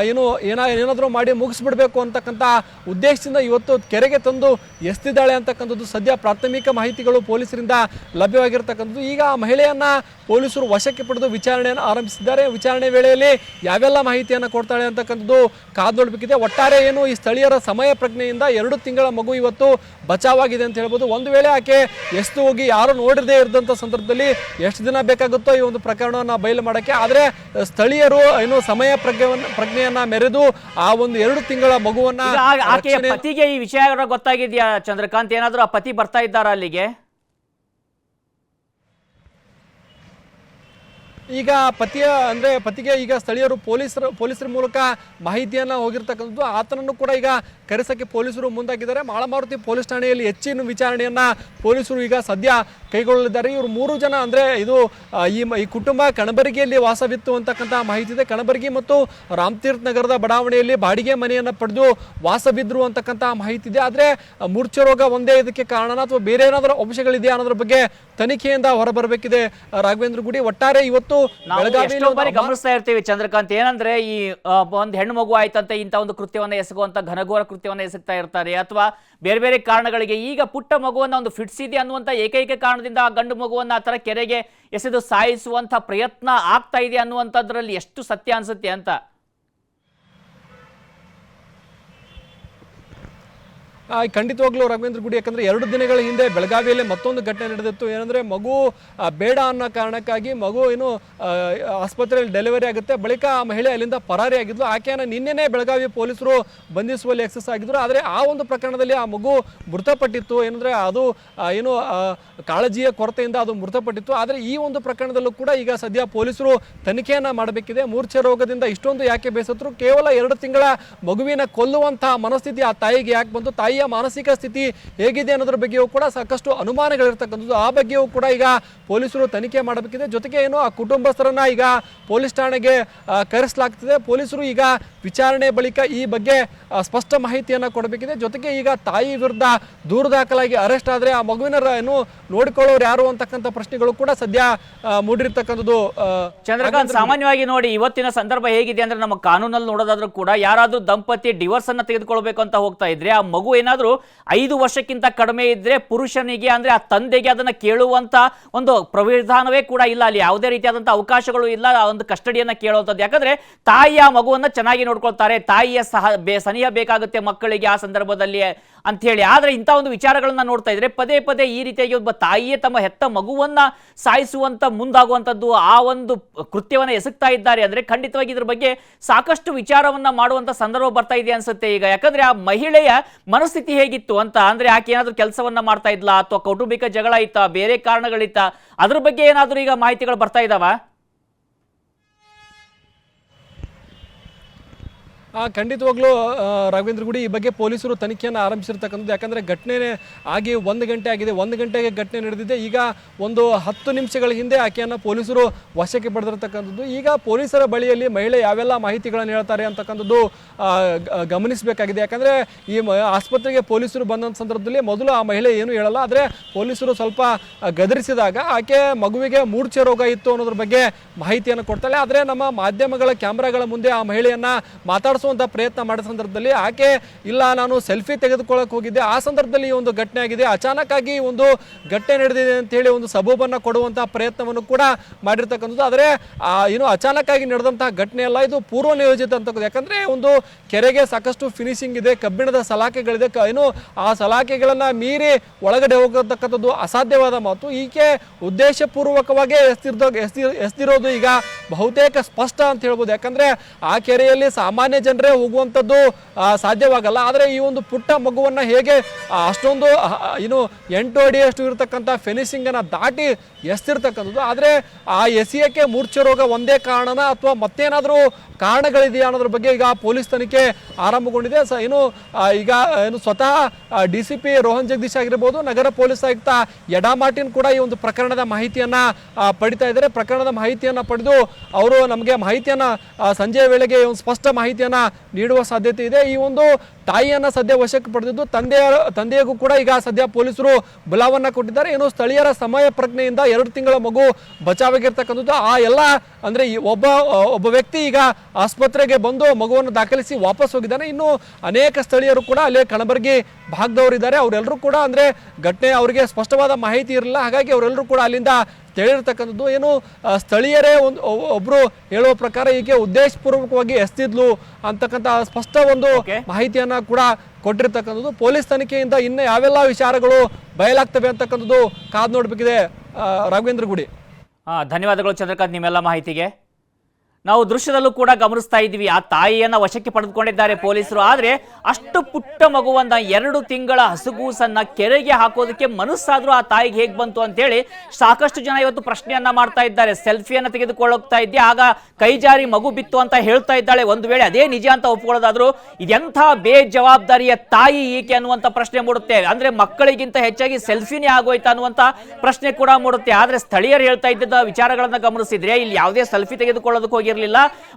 ಏನು ಏನ ಏನಾದರೂ ಮಾಡಿ ಮುಗಿಸ್ಬಿಡ್ಬೇಕು ಅಂತಕ್ಕಂಥ ಉದ್ದೇಶದಿಂದ ಇವತ್ತು ಕೆರೆಗೆ ತಂದು ಎಸ್ತಿದ್ದಾಳೆ ಅಂತಕ್ಕಂಥದ್ದು ಸದ್ಯ ಪ್ರಾಥಮಿಕ ಮಾಹಿತಿಗಳು ಪೊಲೀಸರಿಂದ ಲಭ್ಯವಾಗಿರತಕ್ಕಂಥದ್ದು. ಈಗ ಆ ಮಹಿಳೆಯನ್ನು ಪೊಲೀಸರು ವಶಕ್ಕೆ ಪಡೆದು ವಿಚಾರಣೆಯನ್ನು ಆರಂಭಿಸಿದ್ದಾರೆ. ವಿಚಾರಣೆ ವೇಳೆಯಲ್ಲಿ ಯಾವೆಲ್ಲ ಮಾಹಿತಿಯನ್ನು ಕೊಡ್ತಾಳೆ ಅಂತಕ್ಕಂಥದ್ದು ಕಾದು ನೋಡಬೇಕಿದೆ ಒಟ್ಟಾರೆ ಏನು ಈ ಸ್ಥಳೀಯರ ಸಮಯ ಪ್ರಜ್ಞೆಯಿಂದ ಎರಡು ತಿಂಗಳ ಮಗು ಇವತ್ತು ಬಚಾವಾಗಿದೆ ಅಂತ ಹೇಳ್ಬೋದು. ಒಂದು ವೇಳೆ ಆಕೆ ಎಷ್ಟು ಹೋಗಿ ಯಾರು ನೋಡಿರದೇ ಇರದಂಥ ಸಂದರ್ಭದಲ್ಲಿ ಎಷ್ಟು ದಿನ ಬೇಕಾಗುತ್ತೋ ಈ ಒಂದು ಪ್ರಕರಣವನ್ನು ಬಯಲು ಮಾಡೋಕ್ಕೆ. ಆದರೆ ಸ್ಥಳೀಯರು ಏನು ಸಮಯ ಪ್ರಜ್ಞೆಯನ್ನ ಪ್ರಜ್ಞೆಯನ್ನ ಮೆರೆದು ಆ ಒಂದು ಎರಡು ತಿಂಗಳ ಮಗುವನ್ನ ಆಕೆಯ ಪತಿಗೆ ಈ ವಿಷಯ ಗೊತ್ತಾಗಿದೆಯಾ ಚಂದ್ರಕಾಂತ್? ಏನಾದ್ರೂ ಪತಿ ಬರ್ತಾ ಇದ್ದಾರಾ ಅಲ್ಲಿಗೆ? ಈಗ ಪತಿಯ, ಅಂದ್ರೆ ಪತಿಗೆ ಈಗ ಸ್ಥಳೀಯರು ಪೊಲೀಸರು, ಪೊಲೀಸರ ಮೂಲಕ ಮಾಹಿತಿಯನ್ನ ಹೋಗಿರ್ತಕ್ಕಂಥದ್ದು, ಆತನನ್ನು ಕೂಡ ಈಗ ಕರೆಸಕ್ಕೆ ಪೊಲೀಸರು ಮುಂದಾಗಿದ್ದಾರೆ. ಮಾಳಮಾರುತಿ ಪೊಲೀಸ್ ಠಾಣೆಯಲ್ಲಿ ಹೆಚ್ಚಿನ ವಿಚಾರಣೆಯನ್ನ ಪೊಲೀಸರು ಈಗ ಸದ್ಯ ಕೈಗೊಳ್ಳಲಿದ್ದಾರೆ. ಇವರು ಮೂರು ಜನ, ಅಂದ್ರೆ ಇದು ಈ ಈ ಕುಟುಂಬ ಕಣಬರಗಿಯಲ್ಲಿ ವಾಸವಿತ್ತು ಅಂತಕ್ಕಂಥ ಮಾಹಿತಿ ಇದೆ. ಕಣಬರಗಿ ಮತ್ತು ರಾಮತೀರ್ಥ ನಗರದ ಬಡಾವಣೆಯಲ್ಲಿ ಬಾಡಿಗೆ ಮನೆಯನ್ನ ಪಡೆದು ವಾಸವಿದ್ರು ಅಂತಕ್ಕಂಥ ಮಾಹಿತಿ ಇದೆ. ಆದ್ರೆ ಮೂರ್ಛೆ ರೋಗ ಒಂದೇ ಇದಕ್ಕೆ ಕಾರಣ ಅಥವಾ ಬೇರೆ ಏನಾದರೂ ಅಂಶಗಳಿದೆಯಾ ಅನ್ನೋದ್ರ ಬಗ್ಗೆ ತನಿಖೆಯಿಂದ ಹೊರಬರಬೇಕಿದೆ. ರಾಘವೇಂದ್ರ ಗುಡಿ, ಒಟ್ಟಾರೆ ಇವತ್ತು ಬಾರಿ ಗಮನಿಸ್ತಾ ಇರ್ತೀವಿ ಚಂದ್ರಕಾಂತ್. ಏನಂದ್ರೆ ಈ ಒಂದು ಹೆಣ್ಣು ಮಗು ಆಯ್ತಂತ ಇಂತ ಒಂದು ಕೃತ್ಯವನ್ನ ಎಸಗುವಂತ ಘನಘೋರ ಕೃತ್ಯವನ್ನ ಎಸಗ್ತಾ ಇರ್ತಾರೆ. ಅಥವಾ ಬೇರೆ ಬೇರೆ ಕಾರಣಗಳಿಗೆ ಈಗ ಪುಟ್ಟ ಮಗುವನ್ನ ಒಂದು ಫಿಟ್ಸಿದೆ ಅನ್ನುವಂತ ಏಕೈಕ ಕಾರಣದಿಂದ ಆ ಗಂಡು ಮಗುವನ್ನ ಆ ತರ ಕೆರೆಗೆ ಎಸೆದು ಸಾಯಿಸುವಂತ ಪ್ರಯತ್ನ ಆಗ್ತಾ ಇದೆ ಅನ್ನುವಂಥದ್ರಲ್ಲಿ ಎಷ್ಟು ಸತ್ಯ ಅನ್ಸುತ್ತೆ ಅಂತ? ಖಂಡಿತವಾಗ್ಲೂ ರಘವೇಂದ್ರ ಗುಡಿ, ಯಾಕಂದ್ರೆ ಎರಡು ದಿನಗಳ ಹಿಂದೆ ಬೆಳಗಾವಿಯಲ್ಲಿ ಮತ್ತೊಂದು ಘಟನೆ ನಡೆದಿತ್ತು. ಏನಂದ್ರೆ ಮಗು ಬೇಡ ಅನ್ನೋ ಕಾರಣಕ್ಕಾಗಿ ಮಗು ಏನು ಆಸ್ಪತ್ರೆಯಲ್ಲಿ ಡೆಲಿವರಿ ಆಗುತ್ತೆ. ಬಳಿಕ ಆ ಮಹಿಳೆ ಅಲ್ಲಿಂದ ಪರಾರಿ ಆಗಿದ್ಲು. ಆಕೆಯನ್ನು ನಿನ್ನೆನೇ ಬೆಳಗಾವಿ ಪೊಲೀಸರು ಬಂಧಿಸುವಲ್ಲಿ ಎಕ್ಸಸ್ ಆಗಿದ್ರು. ಆದರೆ ಆ ಒಂದು ಪ್ರಕರಣದಲ್ಲಿ ಆ ಮಗು ಮೃತಪಟ್ಟಿತ್ತು. ಏನಂದ್ರೆ ಅದು ಏನು ಕಾಳಜಿಯ ಕೊರತೆಯಿಂದ ಅದು ಮೃತಪಟ್ಟಿತ್ತು. ಆದರೆ ಈ ಒಂದು ಪ್ರಕರಣದಲ್ಲೂ ಕೂಡ ಈಗ ಸದ್ಯ ಪೊಲೀಸರು ತನಿಖೆಯನ್ನ ಮಾಡಬೇಕಿದೆ. ಮೂರ್ಛೆ ರೋಗದಿಂದ ಇಷ್ಟೊಂದು ಯಾಕೆ ಬೇಸತ್ರು ಕೇವಲ ಎರಡು ತಿಂಗಳ ಮಗುವಿನ ಕೊಲ್ಲುವಂತಹ ಮನಸ್ಥಿತಿ ಆ ತಾಯಿಗೆ ಯಾಕೆ ಬಂತು? ತಾಯಿಯ ಮಾನಸಿಕ ಸ್ಥಿತಿ ಹೇಗಿದೆ ಅನ್ನೋದ್ರ ಬಗ್ಗೆಯೂ ಕೂಡ ಸಾಕಷ್ಟು ಅನುಮಾನಗಳಿರ್ತಕ್ಕಂಥದ್ದು. ಆ ಬಗ್ಗೆಯೂ ಕೂಡ ಈಗ ಪೊಲೀಸರು ತನಿಖೆ ಮಾಡಬೇಕಿದೆ. ಜೊತೆಗೆ ಏನು ಆ ಕುಟುಂಬಸ್ಥರನ್ನ ಈಗ ಪೊಲೀಸ್ ಠಾಣೆಗೆ ಕರೆಸಲಾಗ್ತಿದೆ. ಪೊಲೀಸರು ಈಗ ವಿಚಾರಣೆ ಬಳಿಕ ಈ ಬಗ್ಗೆ ಸ್ಪಷ್ಟ ಮಾಹಿತಿಯನ್ನ ಕೊಡಬೇಕಿದೆ. ಜೊತೆಗೆ ಈಗ ತಾಯಿ ವಿರುದ್ಧ ದೂರು ದಾಖಲಾಗಿ ಅರೆಸ್ಟ್ ಆದ್ರೆ ಆ ಮಗುವಿನ ಏನು ನೋಡಿಕೊಳ್ಳೋರು ಯಾರು ಅಂತಕ್ಕಂಥ ಪ್ರಶ್ನೆಗಳು ಕೂಡ ಸದ್ಯ ಮೂಡಿರ್ತಕ್ಕಂಥದ್ದು ಚಂದ್ರಕಾಂತ್ ಸಾಮಾನ್ಯವಾಗಿ ನೋಡಿ ಇವತ್ತಿನ ಸಂದರ್ಭ ಹೇಗಿದೆ ಅಂದ್ರೆ ನಮ್ಮ ಕಾನೂನಲ್ಲಿ ನೋಡೋದಾದ್ರೂ ಕೂಡ ಯಾರಾದ್ರೂ ದಂಪತಿ ಡಿವೋರ್ಸ್ ಅನ್ನ ತೆಗೆದುಕೊಳ್ಬೇಕು ಅಂತ ಹೋಗ್ತಾ ಇದ್ರೆ ಆ ಮಗು ಏನಾದ್ರೂ ಐದು ವರ್ಷಕ್ಕಿಂತ ಕಡಿಮೆ ಇದ್ರೆ ಪುರುಷನಿಗೆ ಅಂದ್ರೆ ಆ ತಂದೆಗೆ ಅದನ್ನ ಕೇಳುವಂತ ಒಂದು ಪ್ರವಿಧಾನವೇ ಕೂಡ ಇಲ್ಲ. ಅಲ್ಲಿ ಯಾವುದೇ ರೀತಿಯಾದಂತಹ ಅವಕಾಶಗಳು ಇಲ್ಲ. ಆ ಒಂದು ಕಸ್ಟಡಿಯನ್ನ ಕೇಳುವಂಥದ್ದು. ಯಾಕಂದ್ರೆ ತಾಯಿ ಆ ಮಗುವನ್ನ ಚೆನ್ನಾಗಿ ನೋಡ್ಕೊಳ್ತಾರೆ, ತಾಯಿಯ ಸಹ ಬೇ, ಸನಿಹ ಬೇಕಾಗುತ್ತೆ ಮಕ್ಕಳಿಗೆ ಆ ಸಂದರ್ಭದಲ್ಲಿ ಅಂತ ಹೇಳಿ. ಆದ್ರೆ ಇಂಥ ಒಂದು ವಿಚಾರಗಳನ್ನ ನೋಡ್ತಾ ಇದ್ರೆ ಪದೇ ಪದೇ ಈ ರೀತಿಯಾಗಿ ಒಬ್ಬ ತಾಯಿಯೇ ತಮ್ಮ ಹೆತ್ತ ಮಗುವನ್ನ ಸಾಯಿಸುವಂತ ಮುಂದಾಗುವಂಥದ್ದು ಆ ಒಂದು ಕೃತ್ಯವನ್ನ ಎಸಗ್ತಾ ಇದ್ದಾರೆ. ಅಂದ್ರೆ ಖಂಡಿತವಾಗಿ ಇದ್ರ ಬಗ್ಗೆ ಸಾಕಷ್ಟು ವಿಚಾರವನ್ನ ಮಾಡುವಂತ ಸಂದರ್ಭ ಬರ್ತಾ ಇದೆ ಅನ್ಸುತ್ತೆ ಈಗ. ಯಾಕಂದ್ರೆ ಆ ಮಹಿಳೆಯ ಮನಸ್ಥಿತಿ ಹೇಗಿತ್ತು ಅಂತ, ಅಂದ್ರೆ ಆಕೆ ಏನಾದರೂ ಕೆಲಸವನ್ನ ಮಾಡ್ತಾ ಇದ್ಲಾ ಅಥವಾ ಕೌಟುಂಬಿಕ ಜಗಳ ಇತ್ತಾ, ಬೇರೆ ಕಾರಣಗಳಿತ್ತ, ಅದ್ರ ಬಗ್ಗೆ ಏನಾದ್ರೂ ಈಗ ಮಾಹಿತಿಗಳು ಬರ್ತಾ ಇದಾವ? ಖಂಡಿತವಾಗ್ಲೂ ರಾಘವೇಂದ್ರ ಗುಡಿ ಈ ಬಗ್ಗೆ ಪೊಲೀಸರು ತನಿಖೆಯನ್ನು ಆರಂಭಿಸಿರ್ತಕ್ಕಂಥದ್ದು. ಯಾಕಂದರೆ ಘಟನೆ ಆಗಿ ಒಂದು ಗಂಟೆ ಆಗಿದೆ. ಒಂದು ಗಂಟೆಗೆ ಘಟನೆ ನಡೆದಿದೆ. ಈಗ ಒಂದು ಹತ್ತು ನಿಮಿಷಗಳ ಹಿಂದೆ ಆಕೆಯನ್ನು ಪೊಲೀಸರು ವಶಕ್ಕೆ ಪಡೆದಿರ್ತಕ್ಕಂಥದ್ದು. ಈಗ ಪೊಲೀಸರ ಬಳಿಯಲ್ಲಿ ಮಹಿಳೆ ಯಾವೆಲ್ಲ ಮಾಹಿತಿಗಳನ್ನು ಹೇಳ್ತಾರೆ ಅಂತಕ್ಕಂಥದ್ದು ಗಮನಿಸಬೇಕಾಗಿದೆ. ಯಾಕಂದರೆ ಈ ಆಸ್ಪತ್ರೆಗೆ ಪೊಲೀಸರು ಬಂದಂಥ ಸಂದರ್ಭದಲ್ಲಿ ಮೊದಲು ಆ ಮಹಿಳೆ ಏನು ಹೇಳಲ್ಲ. ಆದರೆ ಪೊಲೀಸರು ಸ್ವಲ್ಪ ಗದರಿಸಿದಾಗ ಆಕೆ ಮಗುವಿಗೆ ಮೂರ್ಛೆ ರೋಗ ಇತ್ತು ಅನ್ನೋದ್ರ ಬಗ್ಗೆ ಮಾಹಿತಿಯನ್ನು ಕೊಡ್ತಾಳೆ. ಆದರೆ ನಮ್ಮ ಮಾಧ್ಯಮಗಳ ಕ್ಯಾಮ್ರಾಗಳ ಮುಂದೆ ಆ ಮಹಿಳೆಯನ್ನ ಮಾತಾಡಿಸುವಂಥ ಪ್ರಯತ್ನ ಮಾಡಿದ ಸಂದರ್ಭದಲ್ಲಿ ಆಕೆ, ಇಲ್ಲ, ನಾನು ಸೆಲ್ಫಿ ತೆಗೆದುಕೊಳ್ಳೋಕೆ ಹೋಗಿದ್ದೆ. ಆ ಸಂದರ್ಭದಲ್ಲಿ ಈ ಒಂದು ಘಟನೆ ಆಗಿದೆ. ಅಚಾನಕ್ ಆಗಿ ಒಂದು ಘಟನೆ ನಡೆದಿದೆ ಅಂತ ಹೇಳಿ ಒಂದು ಸಬೂಬನ್ನ ಕೊಡುವಂತಹ ಪ್ರಯತ್ನವನ್ನು ಕೂಡ ಮಾಡಿರ್ತಕ್ಕಂಥದ್ದು. ಆದರೆ ಏನು ಅಚಾನಕ್ ಆಗಿ ನಡೆದಂತಹ ಘಟನೆ ಅಲ್ಲ, ಇದು ಪೂರ್ವ ನಿಯೋಜಿತ ಅಂತ ಯಾಕಂದ್ರೆ ಒಂದು ಕೆರೆಗೆ ಸಾಕಷ್ಟು ಫಿನಿಶಿಂಗ್ ಇದೆ, ಕಬ್ಬಿಣದ ಸಲಾಕೆಗಳಿದೆ. ಏನು ಆ ಸಲಾಕೆಗಳನ್ನು ಮೀರಿ ಒಳಗಡೆ ಹೋಗತಕ್ಕಂಥದ್ದು ಅಸಾಧ್ಯವಾದ ಮಾತು. ಈಕೆ ಉದ್ದೇಶಪೂರ್ವಕವಾಗಿ ಎಸ್ತಿರ್ದ, ಎಸ್ತಿ, ಎಸ್ತಿರೋದು ಈಗ ಬಹುತೇಕ ಸ್ಪಷ್ಟ ಅಂತ ಹೇಳ್ಬೋದು. ಯಾಕಂದ್ರೆ, ಆ ಕೆರೆಯಲ್ಲಿ ಸಾಮಾನ್ಯ ಜನರೇ ಹೋಗುವಂಥದ್ದು ಸಾಧ್ಯವಾಗಲ್ಲ. ಆದರೆ ಈ ಒಂದು ಪುಟ್ಟ ಮಗುವನ್ನ ಹೇಗೆ ಅಷ್ಟೊಂದು ಏನು ಎಂಟು ಅಡಿಯಷ್ಟು ಇರತಕ್ಕಂಥ ಫಿನಿಶಿಂಗನ್ನು ದಾಟಿ ಎಸ್ತಿರ್ತಕ್ಕಂಥದ್ದು. ಆದರೆ ಆ ಎಸಿಯಕ್ಕೆ ಮೂರ್ಛೆ ರೋಗ ಒಂದೇ ಕಾರಣನ? ಅಥವಾ ಮತ್ತೇನಾದರೂ ಕಾರಣಗಳಿದೆಯಾ ಅನ್ನೋದ್ರ ಬಗ್ಗೆ ಈಗ ಪೊಲೀಸ್ ತನಿಖೆ ಆರಂಭಗೊಂಡಿದೆ. ಸ ಏನು ಈಗ ಏನು ಸ್ವತಃ D C P Rohan Jagadish ಆಗಿರ್ಬೋದು, ನಗರ ಪೊಲೀಸ್ ಆಯುಕ್ತ ಯಡಾ ಮಾರ್ಟಿನ್ ಕೂಡ ಈ ಒಂದು ಪ್ರಕರಣದ ಮಾಹಿತಿಯನ್ನ ಪಡಿತಾ ಇದ್ದಾರೆ. ಪ್ರಕರಣದ ಮಾಹಿತಿಯನ್ನ ಪಡೆದು ಅವರು ನಮಗೆ ಮಾಹಿತಿಯನ್ನ ಸಂಜೆ ವೇಳೆಗೆ ಒಂದು ಸ್ಪಷ್ಟ ಮಾಹಿತಿಯನ್ನ ನೀಡುವ ಸಾಧ್ಯತೆ ಇದೆ. ಈ ಒಂದು ತಾಯಿಯನ್ನು ಸದ್ಯ ವಶಕ್ಕೆ ಪಡೆದಿದ್ದು ತಂದೆಯ ತಂದೆಯಗೂ ಕೂಡ ಈಗ ಸದ್ಯ ಪೊಲೀಸರು ಬಲವನ್ನು ಕೊಟ್ಟಿದ್ದಾರೆ. ಏನು ಸ್ಥಳೀಯರ ಸಮಯ ಪ್ರಜ್ಞೆಯಿಂದ ಎರಡು ತಿಂಗಳ ಮಗು ಬಚಾವಾಗಿರ್ತಕ್ಕಂಥದ್ದು. ಆ ಎಲ್ಲ ಅಂದ್ರೆ ಒಬ್ಬ ಒಬ್ಬ ವ್ಯಕ್ತಿ ಈಗ ಆಸ್ಪತ್ರೆಗೆ ಬಂದು ಮಗುವನ್ನು ದಾಖಲಿಸಿ ವಾಪಸ್ ಹೋಗಿದ್ದಾನೆ. ಇನ್ನು ಅನೇಕ ಸ್ಥಳೀಯರು ಕೂಡ ಅಲ್ಲಿ ಕಣಬರ್ಗಿ ಭಾಗದವರಿದ್ದಾರೆ. ಅವರೆಲ್ಲರೂ ಕೂಡ ಅಂದ್ರೆ ಘಟನೆ ಅವರಿಗೆ ಸ್ಪಷ್ಟವಾದ ಮಾಹಿತಿ ಇರಲಿಲ್ಲ. ಹಾಗಾಗಿ ಅವರೆಲ್ಲರೂ ಕೂಡ ಅಲ್ಲಿಂದ ತಿಳಿರ್ತಕ್ಕಂಥದ್ದು. ಏನು ಸ್ಥಳೀಯರೇ ಒಂದು ಒಬ್ಬರು ಒಬ್ರು ಹೇಳುವ ಪ್ರಕಾರ ಈಕೆ ಉದ್ದೇಶಪೂರ್ವಕವಾಗಿ ಎಸ್ತಿದ್ಲು ಅಂತಕ್ಕಂಥ ಸ್ಪಷ್ಟ ಒಂದು ಮಾಹಿತಿಯನ್ನು ಕೂಡ ಕೊಟ್ಟಿರ್ತಕ್ಕಂಥದ್ದು. ಪೊಲೀಸ್ ತನಿಖೆಯಿಂದ ಇನ್ನು ಯಾವೆಲ್ಲ ವಿಚಾರಗಳು ಬಯಲಾಗ್ತವೆ ಅಂತಕ್ಕಂಥದ್ದು ಕಾದು ನೋಡಬೇಕಿದೆ ರಾಘವೇಂದ್ರ ಗುಡಿ. ಧನ್ಯವಾದಗಳು ಚಂದ್ರಕಾಂತ್ ನಿಮ್ಮೆಲ್ಲ ಮಾಹಿತಿಗೆ. ನಾವು ದೃಶ್ಯದಲ್ಲೂ ಕೂಡ ಗಮನಿಸ್ತಾ ಇದ್ದೀವಿ. ಆ ತಾಯಿಯನ್ನ ವಶಕ್ಕೆ ಪಡೆದುಕೊಂಡಿದ್ದಾರೆ ಪೊಲೀಸರು. ಆದ್ರೆ ಅಷ್ಟು ಪುಟ್ಟ ಮಗುವನ್ನ ಎರಡು ತಿಂಗಳ ಹಸುಗೂಸನ್ನ ಕೆರೆಗೆ ಹಾಕೋದಕ್ಕೆ ಮನಸ್ಸಾದ್ರೂ ಆ ತಾಯಿಗೆ ಹೇಗ್ ಬಂತು ಅಂತೇಳಿ ಸಾಕಷ್ಟು ಜನ ಇವತ್ತು ಪ್ರಶ್ನೆಯನ್ನ ಮಾಡ್ತಾ ಇದ್ದಾರೆ. ಸೆಲ್ಫಿಯನ್ನ ತೆಗೆದುಕೊಳ್ಳೋಗ್ತಾ ಇದ್ದೆ. ಆಗ ಕೈ ಜಾರಿ ಮಗು ಬಿತ್ತು ಅಂತ ಹೇಳ್ತಾ ಇದ್ದಾಳೆ. ಒಂದು ವೇಳೆ ಅದೇ ನಿಜ ಅಂತ ಒಪ್ಕೊಳ್ಳೋದಾದ್ರೂ ಇದೆಂಥ ಬೇಜವಾಬ್ದಾರಿಯ ತಾಯಿ ಈಕೆ ಅನ್ನುವಂತ ಪ್ರಶ್ನೆ ಮೂಡುತ್ತೆ. ಅಂದ್ರೆ ಮಕ್ಕಳಿಗಿಂತ ಹೆಚ್ಚಾಗಿ ಸೆಲ್ಫಿನೇ ಆಗೋಯ್ತಾ ಅನ್ನುವಂತ ಪ್ರಶ್ನೆ ಕೂಡ ಮೂಡುತ್ತೆ. ಆದ್ರೆ ಸ್ಥಳೀಯರು ಹೇಳ್ತಾ ಇದ್ದ ವಿಚಾರಗಳನ್ನ ಗಮನಿಸಿದ್ರೆ ಇಲ್ಲಿ ಯಾವುದೇ ಸೆಲ್ಫಿ ತೆಗೆದುಕೊಳ್ಳೋದಕ್ಕೆ ಹೋಗಿರ್ಲಿಲ್ಲ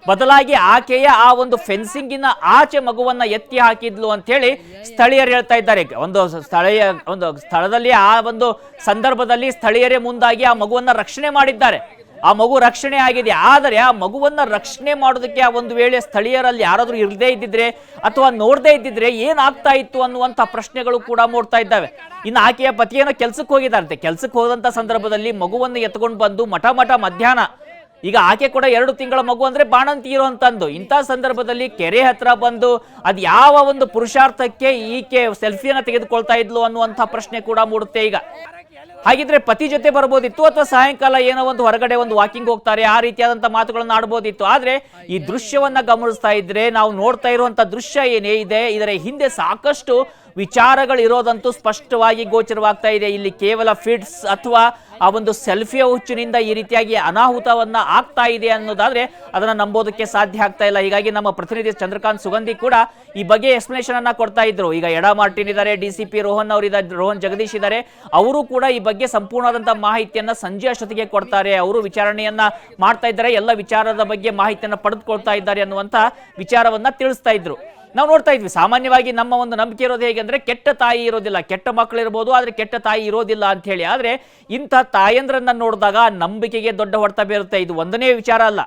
ಬದಲಾಗಿ ಆಕೆಯ ಆ ಒಂದು ಫೆನ್ಸಿಂಗಿನ ಆಚೆ ಮಗುವನ್ನ ಎತ್ತಿ ಹಾಕಿದ್ಲು ಅಂತ ಹೇಳಿ ಸ್ಥಳೀಯರು ಹೇಳ್ತಾ ಇದ್ದಾರೆ. ಒಂದು ಸ್ಥಳೀಯ, ಒಂದು ಸ್ಥಳದಲ್ಲಿ ಆ ಒಂದು ಸಂದರ್ಭದಲ್ಲಿ ಸ್ಥಳೀಯರೇ ಮುಂದಾಗಿ ಆ ಮಗುವನ್ನ ರಕ್ಷಣೆ ಮಾಡಿದ್ದಾರೆ. ಆ ಮಗು ರಕ್ಷಣೆ ಆಗಿದೆ. ಆದರೆ ಆ ಮಗುವನ್ನ ರಕ್ಷಣೆ ಮಾಡೋದಕ್ಕೆ ಆ ಒಂದು ವೇಳೆ ಸ್ಥಳೀಯರಲ್ಲಿ ಯಾರಾದ್ರೂ ಇರದೇ ಇದ್ದಿದ್ರೆ ಅಥವಾ ನೋಡದೇ ಇದ್ದಿದ್ರೆ ಏನಾಗ್ತಾ ಇತ್ತು ಅನ್ನುವಂಥ ಪ್ರಶ್ನೆಗಳು ಕೂಡ ಮೂಡ್ತಾ ಇದ್ದಾವೆ. ಇನ್ನು ಆಕೆಯ ಪತಿಯನ್ನು ಕೆಲ್ಸಕ್ಕೆ ಹೋಗಿದ್ದಾರಂತೆ ಕೆಲ್ಸಕ್ಕೆ ಹೋದಂಥ ಸಂದರ್ಭದಲ್ಲಿ ಮಗುವನ್ನು ಎತ್ಕೊಂಡು ಬಂದು ಮಠ ಮಠ ಮಧ್ಯಾಹ್ನ ಈಗ ಆಕೆ ಕೂಡ ಎರಡು ತಿಂಗಳ ಮಗು ಅಂದ್ರೆ ಬಾಣಂತಿ ಇರುವಂತಂದು ಇಂಥ ಸಂದರ್ಭದಲ್ಲಿ ಕೆರೆ ಹತ್ರ ಬಂದು ಅದು ಯಾವ ಒಂದು ಪುರುಷಾರ್ಥಕ್ಕೆ ಈಕೆ ಸೆಲ್ಫಿಯನ್ನು ತೆಗೆದುಕೊಳ್ತಾ ಇದ್ಲು ಅನ್ನುವಂಥ ಪ್ರಶ್ನೆ ಕೂಡ ಮೂಡುತ್ತೆ ಈಗ. ಹಾಗಿದ್ರೆ ಪತಿ ಜೊತೆ ಬರ್ಬೋದಿತ್ತು ಅಥವಾ ಸಾಯಂಕಾಲ ಏನೋ ಒಂದು ಹೊರಗಡೆ ಒಂದು ವಾಕಿಂಗ್ ಹೋಗ್ತಾರೆ, ಆ ರೀತಿಯಾದಂತ ಮಾತುಗಳನ್ನು ಆಡ್ಬೋದಿತ್ತು. ಆದ್ರೆ ಈ ದೃಶ್ಯವನ್ನ ಗಮನಿಸ್ತಾ ಇದ್ರೆ ನಾವು ನೋಡ್ತಾ ಇರುವಂತ ದೃಶ್ಯ ಏನೇ ಇದೆ, ಇದರ ಹಿಂದೆ ಸಾಕಷ್ಟು ವಿಚಾರಗಳು ಇರೋದಂತೂ ಸ್ಪಷ್ಟವಾಗಿ ಗೋಚರವಾಗ್ತಾ ಇದೆ ಇಲ್ಲಿ ಕೇವಲ ಫಿಟ್ಸ್ ಅಥವಾ ಆ ಒಂದು ಸೆಲ್ಫಿಯ ಹುಚ್ಚಿನಿಂದ ಈ ರೀತಿಯಾಗಿ ಅನಾಹುತವನ್ನ ಆಗ್ತಾ ಇದೆ ಅನ್ನೋದಾದ್ರೆ ಅದನ್ನ ನಂಬೋದಕ್ಕೆ ಸಾಧ್ಯ ಆಗ್ತಾ ಇಲ್ಲ. ಹೀಗಾಗಿ ನಮ್ಮ ಪ್ರತಿನಿಧಿ ಚಂದ್ರಕಾಂತ್ ಸುಗಂಧಿ ಕೂಡ ಈ ಬಗ್ಗೆ ಎಕ್ಸ್ಪ್ಲನೇಷನ್ ಅನ್ನ ಕೊಡ್ತಾ ಇದ್ರು. ಈಗ ಎಡಾ ಮಾರ್ಟಿನ್ ಇದ್ದಾರೆ ಡಿ ಸಿ ಪಿ ರೋಹನ್ ಅವರು ಇದ್ದಾರೆ ರೋಹನ್ ಜಗದೀಶ್ ಇದ್ದಾರೆ ಅವರು ಕೂಡ ಈ ಬಗ್ಗೆ ಸಂಪೂರ್ಣವಾದಂತಹ ಮಾಹಿತಿಯನ್ನ ಸಂಜೆ ಅಷ್ಟೊತ್ತಿಗೆ ಕೊಡ್ತಾರೆ. ಅವರು ವಿಚಾರಣೆಯನ್ನ ಮಾಡ್ತಾ ಇದ್ದಾರೆ, ಎಲ್ಲ ವಿಚಾರದ ಬಗ್ಗೆ ಮಾಹಿತಿಯನ್ನ ಪಡೆದುಕೊಳ್ತಾ ಇದ್ದಾರೆ ಅನ್ನುವಂತ ವಿಚಾರವನ್ನ ತಿಳಿಸ್ತಾ ಇದ್ರು. ನಾವು ನೋಡ್ತಾ ಇದ್ವಿ, ಸಾಮಾನ್ಯವಾಗಿ ನಮ್ಮ ಒಂದು ನಂಬಿಕೆ ಇರೋದು ಹೇಗೆ ಅಂದರೆ ಕೆಟ್ಟ ತಾಯಿ ಇರೋದಿಲ್ಲ, ಕೆಟ್ಟ ಮಕ್ಕಳು ಇರ್ಬೋದು, ಆದ್ರೆ ಕೆಟ್ಟ ತಾಯಿ ಇರೋದಿಲ್ಲ ಅಂತ ಹೇಳಿ. ಆದ್ರೆ ಇಂಥ ತಾಯಂದ್ರನ್ನ ನೋಡಿದಾಗ ನಂಬಿಕೆಗೆ ದೊಡ್ಡ ಹೊಡೆತ ಬೀರುತ್ತೆ. ಇದು ಒಂದನೇ ವಿಚಾರ ಅಲ್ಲ.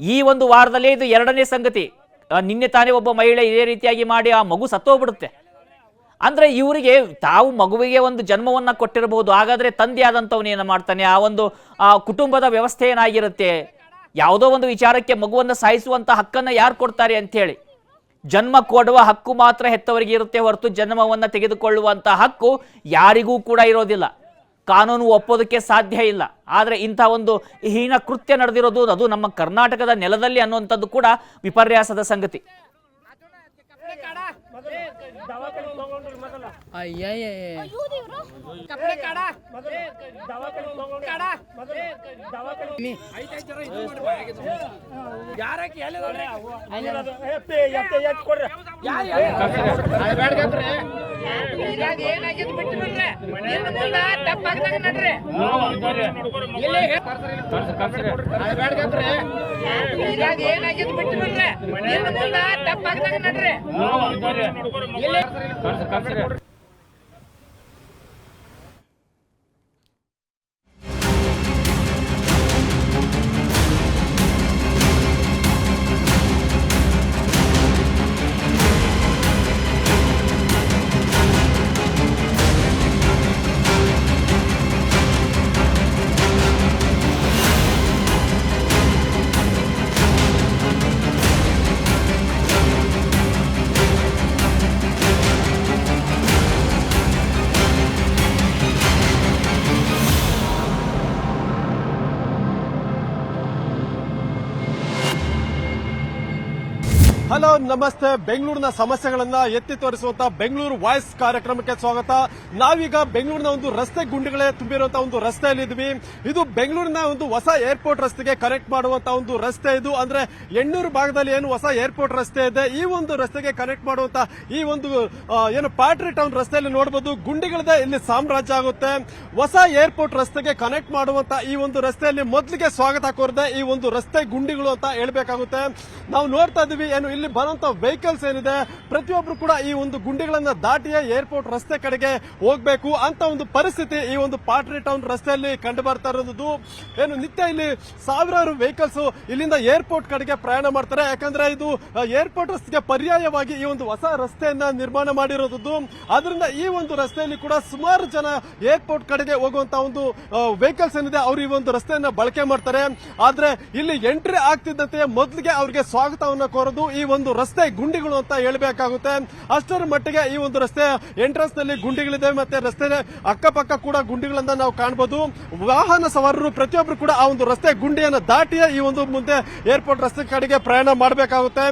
ಈ ಒಂದು ವಾರದಲ್ಲೇ ಇದು ಎರಡನೇ ಸಂಗತಿ. ನಿನ್ನೆ ತಾನೇ ಒಬ್ಬ ಮಹಿಳೆ ಇದೇ ರೀತಿಯಾಗಿ ಮಾಡಿ ಆ ಮಗು ಸತ್ತೋಗ್ಬಿಡುತ್ತೆ. ಅಂದ್ರೆ ಇವರಿಗೆ ತಾವು ಮಗುವಿಗೆ ಒಂದು ಜನ್ಮವನ್ನ ಕೊಟ್ಟಿರಬಹುದು ಹಾಗಾದ್ರೆ ತಂದೆ ಆದಂಥವನು ಏನು ಮಾಡ್ತಾನೆ? ಆ ಒಂದು, ಆ ಕುಟುಂಬದ ವ್ಯವಸ್ಥೆ ಏನಾಗಿರುತ್ತೆ? ಯಾವುದೋ ಒಂದು ವಿಚಾರಕ್ಕೆ ಮಗುವನ್ನ ಸಾಯಿಸುವಂತ ಹಕ್ಕನ್ನ ಯಾರು ಕೊಡ್ತಾರೆ ಅಂತ ಹೇಳಿ. ಜನ್ಮ ಕೊಡುವ ಹಕ್ಕು ಮಾತ್ರ ಹೆತ್ತವರಿಗೆ ಇರುತ್ತೆ ಹೊರತು ಜನ್ಮವನ್ನು ತೆಗೆದುಕೊಳ್ಳುವಂಥ ಹಕ್ಕು ಯಾರಿಗೂ ಕೂಡ ಇರೋದಿಲ್ಲ. ಕಾನೂನು ಒಪ್ಪೋದಕ್ಕೆ ಸಾಧ್ಯ ಇಲ್ಲ. ಆದರೆ ಇಂಥ ಒಂದು ಹೀನ ಕೃತ್ಯ ನಡೆದಿರೋದು ಅದು ನಮ್ಮ ಕರ್ನಾಟಕದ ನೆಲದಲ್ಲಿ ಅನ್ನುವಂಥದ್ದು ಕೂಡ ವಿಪರ್ಯಾಸದ ಸಂಗತಿ. ಏನಾಗಿದ್ದು ಬಿಟ್ಟು ಮುಂದೆ ತಪ್ಪಾಗ್ದಾಗ ನಡ್ರಿ. ಹಲೋ, ನಮಸ್ತೆ. ಬೆಂಗಳೂರಿನ ಸಮಸ್ಯೆಗಳನ್ನ ಎತ್ತಿ ತೋರಿಸುವಂತ ಬೆಂಗಳೂರು ವಾಯ್ಸ್ ಕಾರ್ಯಕ್ರಮಕ್ಕೆ ಸ್ವಾಗತ. ನಾವೀಗ ಬೆಂಗಳೂರಿನ ಒಂದು ರಸ್ತೆ ಗುಂಡಿಗಳೇ ತುಂಬಿರುವಂತಹ ಒಂದು ರಸ್ತೆಯಲ್ಲಿ ಇದ್ವಿ ಇದು ಬೆಂಗಳೂರಿನ ಒಂದು ಹೊಸ ಏರ್ಪೋರ್ಟ್ ರಸ್ತೆಗೆ ಕನೆಕ್ಟ್ ಮಾಡುವಂತ ಒಂದು ರಸ್ತೆ ಇದು. ಅಂದ್ರೆ ಎಣ್ಣೂರು ಭಾಗದಲ್ಲಿ ಏನು ಹೊಸ ಏರ್ಪೋರ್ಟ್ ರಸ್ತೆ ಇದೆ. ಈ ಒಂದು ರಸ್ತೆಗೆ ಕನೆಕ್ಟ್ ಮಾಡುವಂತ ಈ ಒಂದು ಏನು ಪ್ಯಾಟ್ರಿ ಟೌನ್ ರಸ್ತೆಯಲ್ಲಿ ನೋಡಬಹುದು ಗುಂಡಿಗಳದೆ ಇಲ್ಲಿ ಸಾಮ್ರಾಜ್ಯ ಆಗುತ್ತೆ. ಹೊಸ ಏರ್ಪೋರ್ಟ್ ರಸ್ತೆಗೆ ಕನೆಕ್ಟ್ ಮಾಡುವಂತ ಈ ಒಂದು ರಸ್ತೆಯಲ್ಲಿ ಮೊದಲಿಗೆ ಸ್ವಾಗತ ಕೋರದೆ ಈ ಒಂದು ರಸ್ತೆ ಗುಂಡಿಗಳು ಅಂತ ಹೇಳಬೇಕಾಗುತ್ತೆ. ನಾವು ನೋಡ್ತಾ ಇದೀವಿ ಏನು ಇಲ್ಲಿ ಬರುವಂತ ವೆಹಿಕಲ್ಸ್ ಏನಿದೆ, ಪ್ರತಿಯೊಬ್ರು ಕೂಡ ಈ ಒಂದು ಗುಂಡಿಗಳನ್ನ ದಾಟಿಯೇ ಏರ್ಪೋರ್ಟ್ ರಸ್ತೆ ಕಡೆಗೆ ಹೋಗ್ಬೇಕು ಅಂತ ಒಂದು ಪರಿಸ್ಥಿತಿ ಈ ಒಂದು ಪಾಟ್ರಿ ಟೌನ್ ರಸ್ತೆಯಲ್ಲಿ ಕಂಡು ಬರ್ತಾ ಇರೋದು. ಏನು, ನಿತ್ಯ ಇಲ್ಲಿ ಸಾವಿರಾರು ವೆಹಿಕಲ್ಸ್ ಇಲ್ಲಿಂದ ಏರ್ಪೋರ್ಟ್ ಕಡೆಗೆ ಪ್ರಯಾಣ ಮಾಡ್ತಾರೆ. ಯಾಕಂದ್ರೆ ಇದು ಏರ್ಪೋರ್ಟ್ ರಸ್ತೆಗೆ ಪರ್ಯಾಯವಾಗಿ ಈ ಒಂದು ಹೊಸ ರಸ್ತೆಯನ್ನ ನಿರ್ಮಾಣ ಮಾಡಿರೋದು. ಅದರಿಂದ ಈ ಒಂದು ರಸ್ತೆಯಲ್ಲಿ ಕೂಡ ಸುಮಾರು ಜನ ಏರ್ಪೋರ್ಟ್ ಕಡೆಗೆ ಹೋಗುವಂತ ಒಂದು ವೆಹಿಕಲ್ಸ್ ಏನಿದೆ, ಅವರು ಈ ಒಂದು ರಸ್ತೆಯನ್ನ ಬಳಕೆ ಮಾಡ್ತಾರೆ. ಆದ್ರೆ ಇಲ್ಲಿ ಎಂಟ್ರಿ ಆಗ್ತಿದ್ದಂತೆ ಮೊದಲಿಗೆ ಅವರಿಗೆ ಸ್ವಾಗತವನ್ನ ಕೋರೋದು. ಈ ಒಂದು ರಸ್ತೆ ಗುಂಡಿಗಳು ಅಂತ ಹೇಳಬೇಕಾಗುತ್ತೆ. ಅಷ್ಟರ ಮಟ್ಟಿಗೆ ಈ ಒಂದು ರಸ್ತೆ ಎಂಟ್ರೆನ್ಸ್ನಲ್ಲಿ ಗುಂಡಿಗಳಿದೆ ಮತ್ತೆ ರಸ್ತೆ ಅಕ್ಕಪಕ್ಕ ಕೂಡ ಗುಂಡಿಗಳನ್ನ ನಾವು ಕಾಣಬಹುದು ವಾಹನ ಸವಾರರು ಪ್ರತಿಯೊಬ್ಬರು ಕೂಡ ಆ ಒಂದು ರಸ್ತೆ ಗುಂಡಿಯನ್ನು ದಾಟಿಯೇ ಈ ಒಂದು ಮುಂದೆ ಏರ್ಪೋರ್ಟ್ ರಸ್ತೆ ಕಡೆಗೆ ಪ್ರಯಾಣ ಮಾಡಬೇಕಾಗುತ್ತೆ.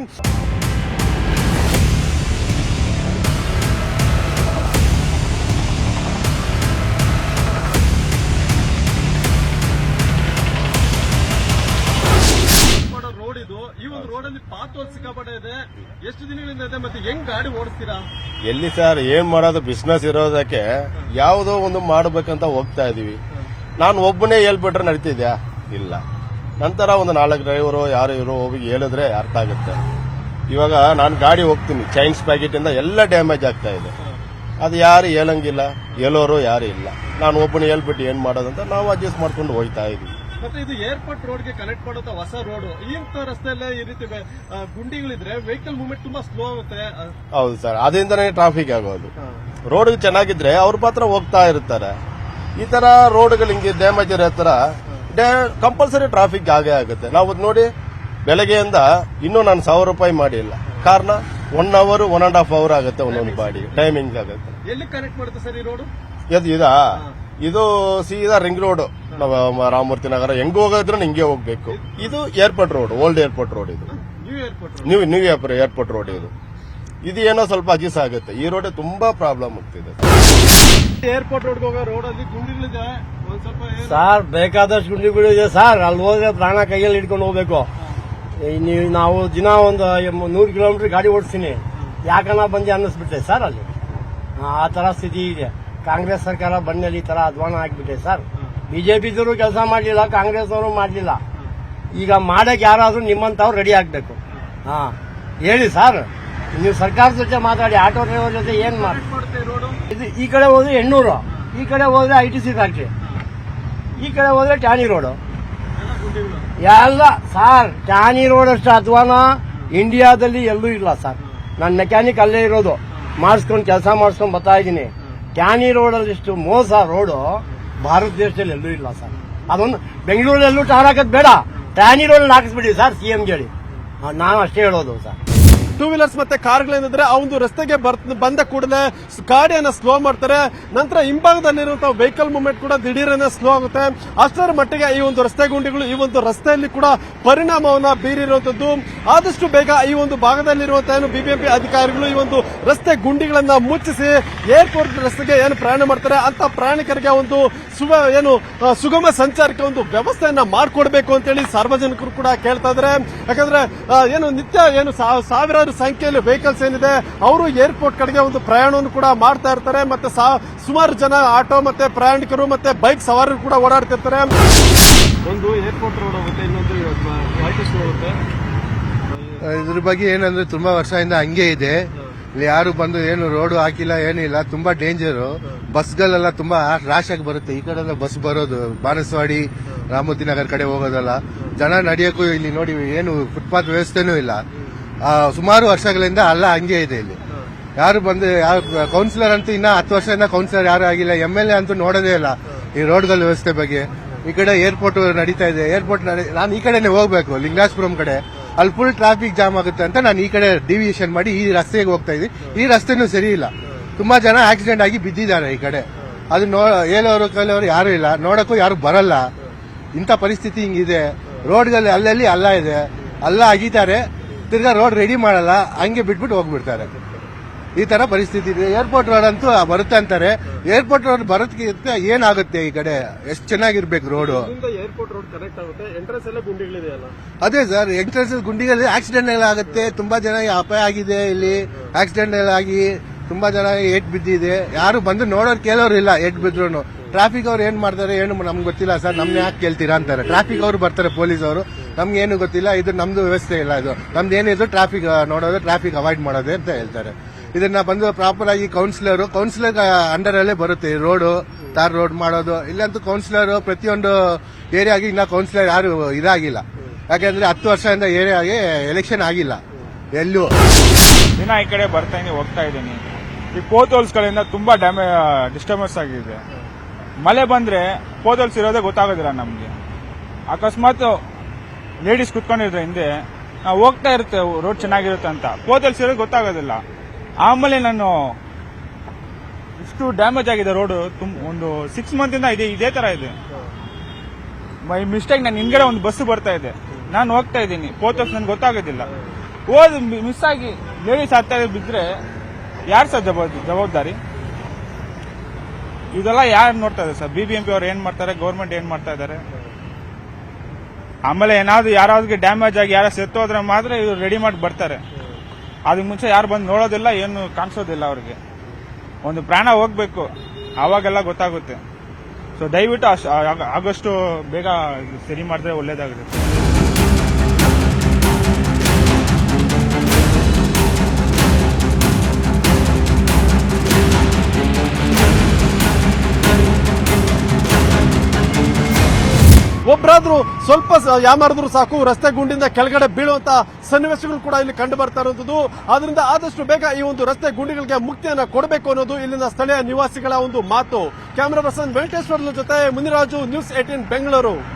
ಎಷ್ಟು ದಿನಗಳಿಂದ ಮತ್ತೆ ಹೆಂಗ್ ಗಾಡಿ ಓಡಿಸ್ತೀರಾ? ಎಲ್ಲಿ ಸರ್, ಏನ್ ಮಾಡೋದು ಬಿಸ್ನೆಸ್ ಇರೋದಕ್ಕೆ ಯಾವುದೋ ಒಂದು ಮಾಡ್ಬೇಕಂತ ಹೋಗ್ತಾ ಇದೀವಿ ನಾನು ಒಬ್ಬನೇ ಹೇಳ್ಬಿಟ್ರೆ ನಡೀತಿದ್ಯಾ? ಇಲ್ಲ. ನಂತರ ಒಂದು ನಾಲ್ಕು ಡ್ರೈವರು, ಯಾರು ಇವರು ಹೋಗಿ ಹೇಳಿದ್ರೆ ಅರ್ಥ ಆಗುತ್ತೆ. ಇವಾಗ ನಾನು ಗಾಡಿ ಹೋಗ್ತೀನಿ ಚೈನ್ಸ್ ಪ್ಯಾಕೆಟ್ ಇಂದ ಎಲ್ಲ ಡ್ಯಾಮೇಜ್ ಆಗ್ತಾ ಇದೆ. ಅದು ಯಾರು ಹೇಳಂಗಿಲ್ಲ, ಹೇಳೋರು ಯಾರು ಇಲ್ಲ. ನಾನು ಒಬ್ಬನೇ ಹೇಳ್ಬಿಟ್ಟು ಏನ್ ಮಾಡೋದಂತ ನಾವು ಅಡ್ಜಸ್ಟ್ ಮಾಡ್ಕೊಂಡು ಹೋಗ್ತಾ ಇದೀವಿ ಮತ್ತೆ ಇದು ಏರ್ಪೋರ್ಟ್ ರೋಡ್ಗೆ ಕನೆಕ್ಟ್ ಮಾಡುವಂತ ಹೊಸ ರೋಡ್ ಈ ರಸ್ತೆಯಲ್ಲೇ ಈ ರೀತಿ ಗುಂಡಿಗಳಿದ್ರೆ ವೆಹಿಕಲ್ ಮೂವ್ಮೆಂಟ್ ತುಂಬಾ ಸ್ಲೋ ಆಗುತ್ತೆ. ಹೌದು ಸರ್ ಅದರಿಂದನೇ ಟ್ರಾಫಿಕ್ ಆಗೋದು. ರೋಡ್ ಚೆನ್ನಾಗಿದ್ರೆ ಅವ್ರ ಮಾತ್ರ ಹೋಗ್ತಾ ಇರ್ತಾರೆ. ಈ ತರ ರೋಡ್ಗಳು ಹಿಂಗೆ ಡ್ಯಾಮೇಜ್ ಇರೋ ತರ ಕಂಪಲ್ಸರಿ ಟ್ರಾಫಿಕ್ ಆಗೇ ಆಗುತ್ತೆ. ನಾವು ನೋಡಿ ಬೆಳಗ್ಗೆಯಿಂದ ಇನ್ನೂ ನಾನು ಸಾವಿರ ರೂಪಾಯಿ ಮಾಡಿಲ್ಲ. ಕಾರಣ one hour one and half hour ಆಗುತ್ತೆ ಒಂದೊಂದು ಬಾಡಿ ಟೈಮಿಂಗ್ ಆಗುತ್ತೆ. ಎಲ್ಲಿ ಕನೆಕ್ಟ್ ಮಾಡುತ್ತೆ ಸರ್ ಈ ರೋಡ್ ಇದು? ಇದಾ ಸೀದಾ ರಿಂಗ್ ರೋಡ್ ರಾಮಮೂರ್ತಿ ನಗರ. ಹೆಂಗ್ ಹೋಗೋದ್ರು ಹಿಂಗೆ ಹೋಗ್ಬೇಕು. ಇದು airport road old airport road ಇದು. New airport new airport road ಇದು. ಇದು ಏನೋ ಸ್ವಲ್ಪ ಅಜೀಸ್ ಆಗುತ್ತೆ. ಈ ರೋಡ್ ತುಂಬಾ ಪ್ರಾಬ್ಲಮ್ ಆಗ್ತಿದೆ. ಏರ್ಪೋರ್ಟ್ ರೋಡ್ ಹೋಗೋ ರೋಡ್ ಅಲ್ಲಿ ಗುಂಡಿಗಳಿದೆ ಸ್ವಲ್ಪ ಸರ್ ಬೇಕಾದಷ್ಟು ಗುಂಡಿಗಳು ಇದೆ. ಸರ್ ಅಲ್ಲಿ ಹೋದ್ರೆ ಪ್ರಾಣ ಕೈಯಲ್ಲಿ ಹಿಡ್ಕೊಂಡು ಹೋಗ್ಬೇಕು. ನೀವು ನಾವು ದಿನ ಒಂದು ನೂರು ಕಿಲೋಮೀಟರ್ ಗಾಡಿ ಓಡಿಸ್ತೀನಿ. ಯಾಕನ ಬಂದೆ ಅನ್ನಿಸ್ಬಿಟ್ಟೆ ಸರ್ ಅಲ್ಲಿ? ಆ ತರ ಸ್ಥಿತಿ ಇದೆ. ಕಾಂಗ್ರೆಸ್ ಸರ್ಕಾರ ಬಂದಲ್ಲಿ ಈ ತರ ಅಧ್ವಾನ ಆಗ್ಬಿಟ್ಟೆ ಸರ್. ಬಿಜೆಪಿದವರು ಕೆಲಸ ಮಾಡಲಿಲ್ಲ ಕಾಂಗ್ರೆಸ್ ಅವರು ಮಾಡಲಿಲ್ಲ. ಈಗ ಮಾಡಕ್ಕೆ ಯಾರಾದರೂ ನಿಮ್ಮಂತವ್ರು ರೆಡಿ ಆಗಬೇಕು. ಹಾ, ಹೇಳಿ ಸರ್. ನೀವು ಸರ್ಕಾರದ ಜೊತೆ ಮಾತಾಡಿ, ಆಟೋ ಡ್ರೈವರ್ ಜೊತೆ ಏನ್ ಮಾಡಿ ಇದು ಈ ಕಡೆ ಹೋದ್ರೆ ಎಣ್ಣೂರು, ಈ ಕಡೆ ಹೋದ್ರೆ ಐ ಟಿ ಸಿ ಫ್ಯಾಕ್ಟ್ರಿ, ಈ ಕಡೆ ಹೋದ್ರೆ ಟ್ಯಾನಿ ರೋಡು. ಎಲ್ಲ ಸರ್ ಟ್ಯಾನಿ ರೋಡ್ ಅಷ್ಟು ಅಧ್ವಾನ ಇಂಡಿಯಾದಲ್ಲಿ ಎಲ್ಲೂ ಇಲ್ಲ ಸರ್. ನಾನು ಮೆಕ್ಯಾನಿಕ್ ಅಲ್ಲೇ ಇರೋದು. ಮಾಡಿಸ್ಕೊಂಡು, ಕೆಲಸ ಮಾಡಿಸ್ಕೊಂಡು ಬರ್ತಾ ಇದ್ದೀನಿ. ಟ್ಯಾನಿ ರೋಡ್ ಅಲ್ಲಿ ಇಷ್ಟು ಮೋಸ ರೋಡು ಭಾರತ ದೇಶದಲ್ಲಿ ಎಲ್ಲೂ ಇಲ್ಲ ಸರ್. ಅದೊಂದು ಬೆಂಗಳೂರಲ್ಲೂ ಟಾರ್ ಹಾಕೋದು ಬೇಡ. ಟ್ಯಾನಿ ರೋಡ್ ಹಾಕಿಸ್ಬಿಡಿ ಸರ್ ಸಿ ಎಂ ಹೇಳಿ. ನಾನು ಅಷ್ಟೇ ಹೇಳೋದು ಸರ್. ಟೂ ವೀಲರ್ಸ್ ಮತ್ತೆ ಕಾರ್ಗಳೇನಿದ್ರೆ ಆ ಒಂದು ರಸ್ತೆಗೆ ಬಂದ ಕೂಡಲೇ ಗಾಡಿಯನ್ನು ಸ್ಲೋ ಮಾಡ್ತಾರೆ. ನಂತರ ಹಿಂಭಾಗದಲ್ಲಿರುವಂತಹ ವೆಹಿಕಲ್ ಮೂವ್ಮೆಂಟ್ ಕೂಡ ದಿಢೀರನೆ ಸ್ಲೋ ಆಗುತ್ತೆ. ಅಷ್ಟರ ಮಟ್ಟಿಗೆ ಈ ಒಂದು ರಸ್ತೆ ಗುಂಡಿಗಳು, ಈ ಒಂದು ರಸ್ತೆಯಲ್ಲಿ ಕೂಡ ಪರಿಣಾಮವನ್ನ ಬೀರಿರುವಂತದ್ದು. ಆದಷ್ಟು ಬೇಗ ಈ ಒಂದು ಭಾಗದಲ್ಲಿರುವಂತಹ ಏನು ಬಿಬಿಎಂಪಿ ಅಧಿಕಾರಿಗಳು ಈ ಒಂದು ರಸ್ತೆ ಗುಂಡಿಗಳನ್ನ ಮುಚ್ಚಿಸಿ ಏರ್ಪೋರ್ಟ್ ರಸ್ತೆಗೆ ಏನು ಪ್ರಯಾಣ ಮಾಡ್ತಾರೆ, ಅಂತ ಪ್ರಯಾಣಿಕರಿಗೆ ಒಂದು ಸುಗ ಏನು ಸುಗಮ ಸಂಚಾರಕ್ಕೆ ಒಂದು ವ್ಯವಸ್ಥೆಯನ್ನ ಮಾಡಿಕೊಡ್ಬೇಕು ಅಂತೇಳಿ ಸಾರ್ವಜನಿಕರು ಕೂಡ ಕೇಳ್ತಾ ಇದ್ದಾರೆ ಯಾಕಂದ್ರೆ ಏನು ನಿತ್ಯ, ಏನು ಸಾ- ಸಾವಿರಾರು ಸಂಖ್ಯೆಯಲ್ಲಿ ವೆಹಿಕಲ್ಸ್ ಏನಿದೆ ಅವರು ಏರ್ಪೋರ್ಟ್ ಕಡೆಗೆ ಒಂದು ಪ್ರಯಾಣವನ್ನು ಕೂಡ ಮಾಡ್ತಾ ಇರ್ತಾರೆ. ಮತ್ತೆ ಸಾ- ಸುಮಾರು ಜನ ಆಟೋ ಮತ್ತೆ ಪ್ರಯಾಣಿಕರು ಮತ್ತೆ ಬೈಕ್ ಸವಾರರು ಕೂಡ ಓಡಾಡ್ತಿರ್ತಾರೆ. ಒಂದು ಏರ್ಪೋರ್ಟ್ ರೋಡ್ ಹೋಗುತ್ತೆ ಇನ್ನೊಂದು ಹೋಗುತ್ತೆ. ಇದ್ರ ಬಗ್ಗೆ ಏನಂದ್ರೆ ತುಂಬಾ ವರ್ಷದಿಂದ ಹಂಗೆ ಇದೆ. ಇಲ್ಲಿ ಯಾರು ಬಂದು ಏನು ರೋಡು ಹಾಕಿಲ್ಲ ಏನಿಲ್ಲ ತುಂಬಾ ಡೇಂಜರು ಬಸ್ಗಳೆಲ್ಲ ತುಂಬಾ ರಾಶ್ ಆಗಿ ಬರುತ್ತೆ. ಈ ಕಡೆ ಬಸ್ ಬರೋದು ಬಾನಸವಾಡಿ ರಾಮೋತಿ ನಗರ್ ಕಡೆ ಹೋಗೋದಲ್ಲ. ಜನ ನಡೆಯೋಕ್ಕೂ ಇಲ್ಲಿ ನೋಡಿ ಏನು ಫುಟ್ಪಾತ್ ವ್ಯವಸ್ಥೆನೂ ಇಲ್ಲ. ಸುಮಾರು ವರ್ಷಗಳಿಂದ ಅಲ್ಲ ಹಂಗೆ ಇದೆ ಇಲ್ಲಿ. ಯಾರು ಬಂದು ಯಾರು ಕೌನ್ಸಿಲರ್ ಅಂತೂ ಇನ್ನ ಹತ್ತು ವರ್ಷದಿಂದ ಕೌನ್ಸಿಲರ್ ಯಾರು ಆಗಿಲ್ಲ. ಎಂ ಎಲ್ ಎ ಅಂತೂ ನೋಡೋದೇ ಇಲ್ಲ ಈ ರೋಡ್ಗಳ ವ್ಯವಸ್ಥೆ ಬಗ್ಗೆ. ಈ ಕಡೆ ಏರ್ಪೋರ್ಟ್ ನಡೀತಾ ಇದೆ. ಏರ್ಪೋರ್ಟ್ ನಾನು ಈ ಕಡೆನೆ ಹೋಗ್ಬೇಕು ಲಿಂಗಾಸ್ಪುರಂ ಕಡೆ. ಅಲ್ಲಿ ಫುಲ್ ಟ್ರಾಫಿಕ್ ಜಾಮ್ ಆಗುತ್ತೆ ಅಂತ ನಾನು ಈ ಕಡೆ ಡಿವಿಯೇಷನ್ ಮಾಡಿ ಈ ರಸ್ತೆಗೆ ಹೋಗ್ತಾ ಇದ್ದೀನಿ. ಈ ರಸ್ತೆನೂ ಸರಿ ಇಲ್ಲ. ತುಂಬಾ ಜನ ಆಕ್ಸಿಡೆಂಟ್ ಆಗಿ ಬಿದ್ದಿದ್ದಾರೆ ಈ ಕಡೆ. ಅದು ನೋ ಹೇಳೋರು ಕಲಿಯೋರು ಯಾರು ಇಲ್ಲ. ನೋಡಕ್ಕೂ ಯಾರು ಬರಲ್ಲ. ಇಂಥ ಪರಿಸ್ಥಿತಿ ಹಿಂಗಿದೆ. ರೋಡ್ಗಳಲ್ಲಿ ಅಲ್ಲಲ್ಲಿ ಅಲ್ಲ ಇದೆ. ಅಲ್ಲ ಅಗಿತಾರೆ ತಿರ್ಗಾ ರೋಡ್ ರೆಡಿ ಮಾಡಲ್ಲ ಹಂಗೆ ಬಿಟ್ಬಿಟ್ಟು ಹೋಗ್ಬಿಡ್ತಾರೆ. ಈ ತರ ಪರಿಸ್ಥಿತಿ ಇದೆ. ಏರ್ಪೋರ್ಟ್ ರೋಡ್ ಅಂತೂ ಬರುತ್ತೆ ಅಂತಾರೆ. ಏರ್ಪೋರ್ಟ್ ರೋಡ್ ಬರೋದಕ್ಕೆ ಏನಾಗುತ್ತೆ ಈ ಕಡೆ? ಎಷ್ಟು ಚೆನ್ನಾಗಿರ್ಬೇಕು ರೋಡು ಏರ್ಪೋರ್ಟ್ ರೋಡ್ ಕನೆಕ್ಟ್ ಆಗುತ್ತೆ. ಎಂಟ್ರೆನ್ಸ್ ಎಲ್ಲ ಗುಂಡಿಗಳಿದೆಯಲ್ಲ? ಅದೇ ಸರ್ ಎಂಟ್ರೆನ್ಸ್ ಗುಂಡಿಗಳಲ್ಲಿ ಆಕ್ಸಿಡೆಂಟ್ ಎಲ್ಲ ಆಗುತ್ತೆ. ತುಂಬಾ ಜನ ಅಪಾಯ ಆಗಿದೆ ಇಲ್ಲಿ. ಆಕ್ಸಿಡೆಂಟ್ ಎಲ್ಲ ಆಗಿ ತುಂಬಾ ಜನ ಏಟ್ ಬಿದ್ದಿದೆ. ಯಾರು ಬಂದು ನೋಡೋರು ಕೇಳೋರು ಇಲ್ಲ ಏಟ್ ಬಿದ್ರು ಟ್ರಾಫಿಕ್ ಅವ್ರು ಏನ್ ಮಾಡ್ತಾರೆ ಏನು ನಮ್ಗೆ ಗೊತ್ತಿಲ್ಲ ಸರ್. ನಮ್ನ ಯಾಕೆ ಕೇಳ್ತೀರಾ ಅಂತಾರೆ. ಟ್ರಾಫಿಕ್ ಅವರು ಬರ್ತಾರೆ ಪೊಲೀಸ್ ಅವರು. ನಮ್ಗೆ ಏನು ಗೊತ್ತಿಲ್ಲ, ಇದು ನಮ್ದು ವ್ಯವಸ್ಥೆ ಇಲ್ಲ ಇದು. ನಮ್ದು ಏನಿದ್ರು ಟ್ರಾಫಿಕ್ ನೋಡೋದು ಟ್ರಾಫಿಕ್ ಅವಾಯ್ಡ್ ಮಾಡೋದು ಅಂತ ಹೇಳ್ತಾರೆ. ಇದನ್ನ ಬಂದು ಪ್ರಾಪರ್ ಆಗಿ ಕೌನ್ಸಿಲರ್ ಕೌನ್ಸಿಲರ್ ಅಂಡರ್ ಅಲ್ಲೇ ಬರುತ್ತೆ, ಈ ರೋಡು ತಾರ್ ರೋಡ್ ಮಾಡೋದು. ಇಲ್ಲಂತೂ ಕೌನ್ಸಿಲರ್ ಪ್ರತಿಯೊಂದು ಏರಿಯಾಗಿ ಇನ್ನ ಕೌನ್ಸಿಲರ್ ಯಾರು ಇದಾಗಿಲ್ಲ. ಯಾಕೆಂದ್ರೆ ಹತ್ತು ವರ್ಷದಿಂದ ಏರಿಯಾಗೆ ಎಲೆಕ್ಷನ್ ಆಗಿಲ್ಲ. ಎಲ್ಲೂ. ದಿನ ಈ ಕಡೆ ಬರ್ತಾ ಇದ್ದೀನಿ ಹೋಗ್ತಾ ಇದ್ದೀನಿ ಈ ಪೋತೋಲ್ಸ್ಗಳಿಂದ ತುಂಬಾ ಡ್ಯಾಮೇಜ್ ಡಿಸ್ಟರ್ಬೆನ್ಸ್ ಆಗಿದೆ. ಮಳೆ ಬಂದ್ರೆ ಪೋತೋಲ್ಸ್ ಇರೋದೇ ಗೊತ್ತಾಗೋದಿಲ್ಲ ನಮಗೆ. ಅಕಸ್ಮಾತ್ ಲೇಡೀಸ್ ಕುತ್ಕೊಂಡಿದ್ರೆ ಹಿಂದೆ ನಾವು ಹೋಗ್ತಾ ಇರುತ್ತೆ ರೋಡ್ ಚೆನ್ನಾಗಿರುತ್ತೆ ಅಂತ. ಪೋತೋಲ್ಸ್ ಸೇರೋದು ಗೊತ್ತಾಗೋದಿಲ್ಲ. ಆಮೇಲೆ ನಾನು ಇಷ್ಟು ಡ್ಯಾಮೇಜ್ ಆಗಿದೆ ರೋಡ್ ಒಂದು ಸಿಕ್ಸ್ ಮಂತ್ ಇಂದ ಇದೆ ತರ ಇದೆ. ಮೈ ಮಿಸ್ಟೇಕ್ ನಾನು ಹಿಂದ್ಗಡೆ ಒಂದು ಬಸ್ ಬರ್ತಾ ಇದೆ. ನಾನು ಹೋಗ್ತಾ ಇದ್ದೀನಿ. ಪೋತೋಸ್ ನನ್ಗೆ ಗೊತ್ತಾಗೋದಿಲ್ಲ. ಓದ್ ಮಿಸ್ ಆಗಿ ಲೇಡೀಸ್ ಆಗ್ತಾ ಇದೆ ಬಿದ್ರೆ ಯಾರು ಸರ್ ಜವಾಬ್, ಜವಾಬ್ದಾರಿ? ಇದೆಲ್ಲ ಯಾರು ನೋಡ್ತಾ ಇದೆ sir? B B M P ಅವ್ರು ಏನ್ ಮಾಡ್ತಾರೆ? ಗೌರ್ಮೆಂಟ್ ಏನ್ ಮಾಡ್ತಾ ಇದ್ದಾರೆ? ಆಮೇಲೆ ಏನಾದ್ರು ಯಾರಾದ್ರೂ ಡ್ಯಾಮೇಜ್ ಆಗಿ ಯಾರ ಸೆತ್ತೋದ್ರೆ ಮಾತ್ರ ಇವ್ರು ರೆಡಿ ಮಾಡಿ ಬರ್ತಾರೆ. ಅದಕ್ಕೆ ಮುಂಚೆ ಯಾರು ಬಂದು ನೋಡೋದಿಲ್ಲ, ಏನು ಕಾಣಿಸೋದಿಲ್ಲ ಅವ್ರಿಗೆ. ಒಂದು ಪ್ರಾಣ ಹೋಗ್ಬೇಕು, ಆವಾಗೆಲ್ಲ ಗೊತ್ತಾಗುತ್ತೆ. ಸೊ ದಯವಿಟ್ಟು ಅಷ್ಟು ಬೇಗ ಸರಿ ಮಾಡಿದ್ರೆ ಒಳ್ಳೇದಾಗುತ್ತೆ. ಒಬ್ಬರಾದ್ರೂ ಸ್ವಲ್ಪ ಯಾಮಾರಿದ್ರು ಸಾಕು, ರಸ್ತೆ ಗುಂಡಿಂದ ಕೆಳಗಡೆ ಬೀಳುವಂತ ಸನ್ನಿವೇಶಗಳು ಕೂಡ ಇಲ್ಲಿ ಕಂಡು ಬರ್ತಾ ಇರುವಂತದ್ದು ಆದ್ರಿಂದ ಆದಷ್ಟು ಬೇಗ ಈ ಒಂದು ರಸ್ತೆ ಗುಂಡಿಗಳಿಗೆ ಮುಕ್ತಿಯನ್ನ ಕೊಡಬೇಕು ಅನ್ನೋದು ಇಲ್ಲಿನ ಸ್ಥಳೀಯ ನಿವಾಸಿಗಳ ಒಂದು ಮಾತು. ಕ್ಯಾಮರಾ ಪರ್ಸನ್ ವೆಂಕಟೇಶ್ವರ್ ಜೊತೆ ಮುನಿರಾಜು, ನ್ಯೂಸ್ ಏಟೀನ್ ಬೆಂಗಳೂರು.